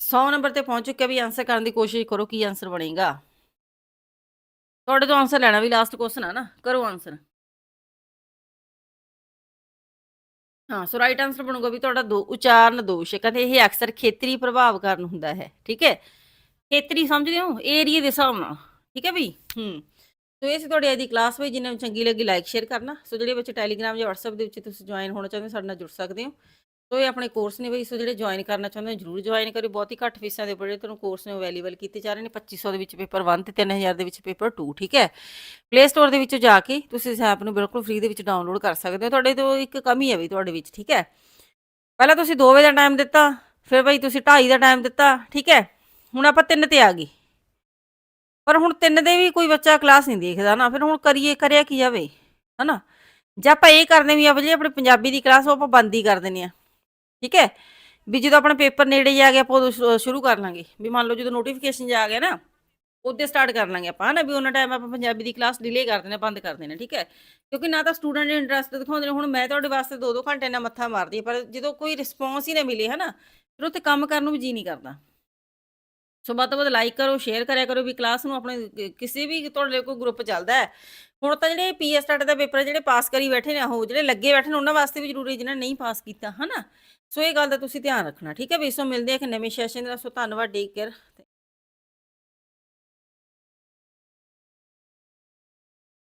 100 ਨੰਬਰ ਤੇ ਪਹੁੰਚ ਚੁੱਕਿਆ ਵੀ ਆਨਸਰ ਕਰਨ ਦੀ ਕੋਸ਼ਿਸ਼ ਕਰੋ ਕੀ ਆਨਸਰ ਬਣੇਗਾ। ਤੁਹਾਡੇ ਤੋਂ ਆਨਸਰ ਲੈਣਾ ਵੀ ਲਾਸਟ ਕੁਐਸਚਨ ਆ ਨਾ, ਕਰੋ ਆਨਸਰ ਹਾਂ, ਸੋ ਰਾਈਟ ਆਨਸਰ ਬਣੂਗਾ ਵੀ ਤੁਹਾਡਾ ਦੋ, ਉਚਾਰਨ ਦੋਸ਼ ਹੈ। ਕਹਿੰਦੇ ਇਹ ਅਕਸਰ ਖੇਤਰੀ ਪ੍ਰਭਾਵ ਕਾਰਨ ਹੁੰਦਾ ਹੈ, ਠੀਕ ਹੈ? ਖੇਤਰੀ ਸਮਝਦੇ ਹੋ? ਏਰੀਏ ਦੇ ਹਿਸਾਬ ਨਾਲ, ਠੀਕ ਹੈ ਵੀ? ਹੂੰ। ਸੋ ਇਹ ਸੀ ਤੁਹਾਡੀ ਅੱਜ ਦੀ ਕਲਾਸ ਵਿੱਚ ਜਿਨ੍ਹਾਂ ਨੂੰ ਚੰਗੀ ਲੱਗੀ ਲਾਈਕ ਸ਼ੇਅਰ ਕਰਨਾ। ਸੋ ਜਿਹੜੇ ਬੱਚੇ ਟੈਲੀਗ੍ਰਾਮ ਜਾਂ WhatsApp ਦੇ ਵਿੱਚ ਤੁਸੀਂ ਜੁਆਇਨ ਹੋਣਾ ਚਾਹੁੰਦੇ ਹੋ, ਸਾਡੇ ਨਾਲ ਜੁੜ ਸਕਦੇ ਹੋ। ਸੋ ਇਹ ਆਪਣੇ ਕੋਰਸ ਨੇ ਬਈ, ਸੋ ਜਿਹੜੇ ਜੁਆਇਨ ਕਰਨਾ ਚਾਹੁੰਦੇ ਹੋ, ਜਰੂਰ ਜੁਆਇਨ ਕਰਿਓ। ਬਹੁਤ ਹੀ ਘੱਟ ਫੀਸਾਂ ਦੇ ਬੜੇ ਤੁਹਾਨੂੰ ਕੋਰਸ ਨੇ ਅਵੇਲੇਬਲ ਕੀਤੇ ਜਾ ਰਹੇ ਨੇ। 2500 ਦੇ ਵਿੱਚ ਪੇਪਰ 1 ਤੇ 3000 ਦੇ ਵਿੱਚ ਪੇਪਰ 2 ਠੀਕ ਹੈ? ਪਲੇ ਸਟੋਰ ਦੇ ਵਿੱਚੋਂ ਜਾ ਕੇ ਤੁਸੀਂ ਇਸ ਐਪ ਨੂੰ ਬਿਲਕੁਲ ਫ੍ਰੀ ਦੇ ਵਿੱਚ ਡਾਊਨਲੋਡ ਕਰ ਸਕਦੇ ਹੋ। ਤੁਹਾਡੇ ਤੋਂ ਇੱਕ ਕਮੀ ਹੈ ਬਈ ਤੁਹਾਡੇ ਵਿੱਚ, ਠੀਕ ਹੈ? ਪਹਿਲਾਂ ਤੁਸੀਂ 2 ਵਜੇ ਦਾ ਟਾਈਮ ਦਿੱਤਾ, ਫਿਰ ਬਈ ਤੁਸੀਂ 2:30 ਦਾ ਟਾਈਮ ਦਿੱਤਾ, ਠੀਕ ਹੈ? ਹੁਣ ਆਪਾਂ 3 ਤੇ ਆ ਗਏ। ਪਰ ਹੁਣ ਤਿੰਨ ਦੇ ਵੀ ਕੋਈ ਬੱਚਾ ਕਲਾਸ ਨਹੀਂ ਦੇਖਦਾ ਨਾ ਫਿਰ ਹੁਣ ਕਰੀਏ ਕਰਿਆ ਕੀ ਜਾਵੇ ਹਨਾ? ਜੇ ਆਪਾਂ ਇਹ ਕਰਦੇ ਵੀ ਆਪਾਂ ਜਿਹੜੀ ਆਪਣੀ ਪੰਜਾਬੀ ਦੀ ਕਲਾਸ ਉਹ ਆਪਾਂ ਬੰਦ ਹੀ ਕਰ ਦਿੰਦੇ ਆ ਠੀਕ ਹੈ? ਵੀ ਜਦੋਂ ਆਪਣਾ ਪੇਪਰ ਨੇੜੇ ਹੀ ਆ ਗਿਆ ਆਪਾਂ ਉਦੋਂ ਸ਼ੁਰੂ- ਕਰ ਲਾਂਗੇ। ਵੀ ਮੰਨ ਲਓ ਜਦੋਂ ਨੋਟੀਫਿਕੇਸ਼ਨ ਜਾ ਗਿਆ ਨਾ ਉਦੋਂ ਸਟਾਰਟ ਕਰ ਲਾਂਗੇ ਆਪਾਂ ਨਾ ਵੀ ਉਹਨਾਂ ਟਾਈਮ ਆਪਾਂ ਪੰਜਾਬੀ ਦੀ ਕਲਾਸ ਡਿਲੇ ਕਰ ਦਿੰਦੇ ਹਾਂ, ਬੰਦ ਕਰ ਦਿੰਦੇ ਠੀਕ ਹੈ? ਕਿਉਂਕਿ ਨਾ ਤਾਂ ਸਟੂਡੈਂਟ ਇੰਟਰਸਟ ਦਿਖਾਉਂਦੇ ਨੇ ਹੁਣ ਮੈਂ ਤੁਹਾਡੇ ਵਾਸਤੇ 2-2 ਘੰਟੇ ਨਾਲ ਮੱਥਾ ਮਾਰਦੀ ਹਾਂ, ਪਰ ਜਦੋਂ ਕੋਈ ਰਿਸਪੌਂਸ ਹੀ ਨਾ ਮਿਲੇ ਹਨਾ? ਫਿਰ ਉੱਥੇ ਕੰਮ ਕਰਨ ਨੂੰ ਵੀ ਜੀ ਨਹੀਂ ਕਰਦਾ। ਸੋ ਵੱਧ ਤੋਂ ਵੱਧ ਲਾਈਕ ਕਰੋ ਸ਼ੇਅਰ ਕਰਿਆ ਕਰੋ ਵੀ ਕਲਾਸ ਨੂੰ ਆਪਣੇ ਕਿਸੇ ਵੀ ਤੁਹਾਡੇ ਕੋਈ ਗਰੁੱਪ ਚੱਲਦਾ ਹੈ। ਹੁਣ ਤਾਂ ਜਿਹੜੇ ਪੀਐਸ ਸਟਾਰਟ ਦਾ ਪੇਪਰ ਜਿਹੜੇ ਪਾਸ ਕਰੀ ਬੈਠੇ ਨੇ ਉਹ ਜਿਹੜੇ ਲੱਗੇ ਬੈਠੇ ਨੇ, ਉਹਨਾਂ ਵਾਸਤੇ ਵੀ ਜ਼ਰੂਰੀ ਜਿਹਨਾਂ ਨੇ ਨਹੀਂ ਪਾਸ ਕੀਤਾ, ਹਨਾ? ਸੋ ਇਹ ਗੱਲ ਦਾ ਤੁਸੀਂ ਧਿਆਨ ਰੱਖਣਾ, ਠੀਕ ਹੈ ਵੀ, ਸੋ ਮਿਲਦੇ ਆ ਇੱਕ ਨਵੇਂ ਸੈਸ਼ਨ ਦਾ ਸੋ ਧੰਨਵਾਦ ਟੇਕ ਕੇਅਰ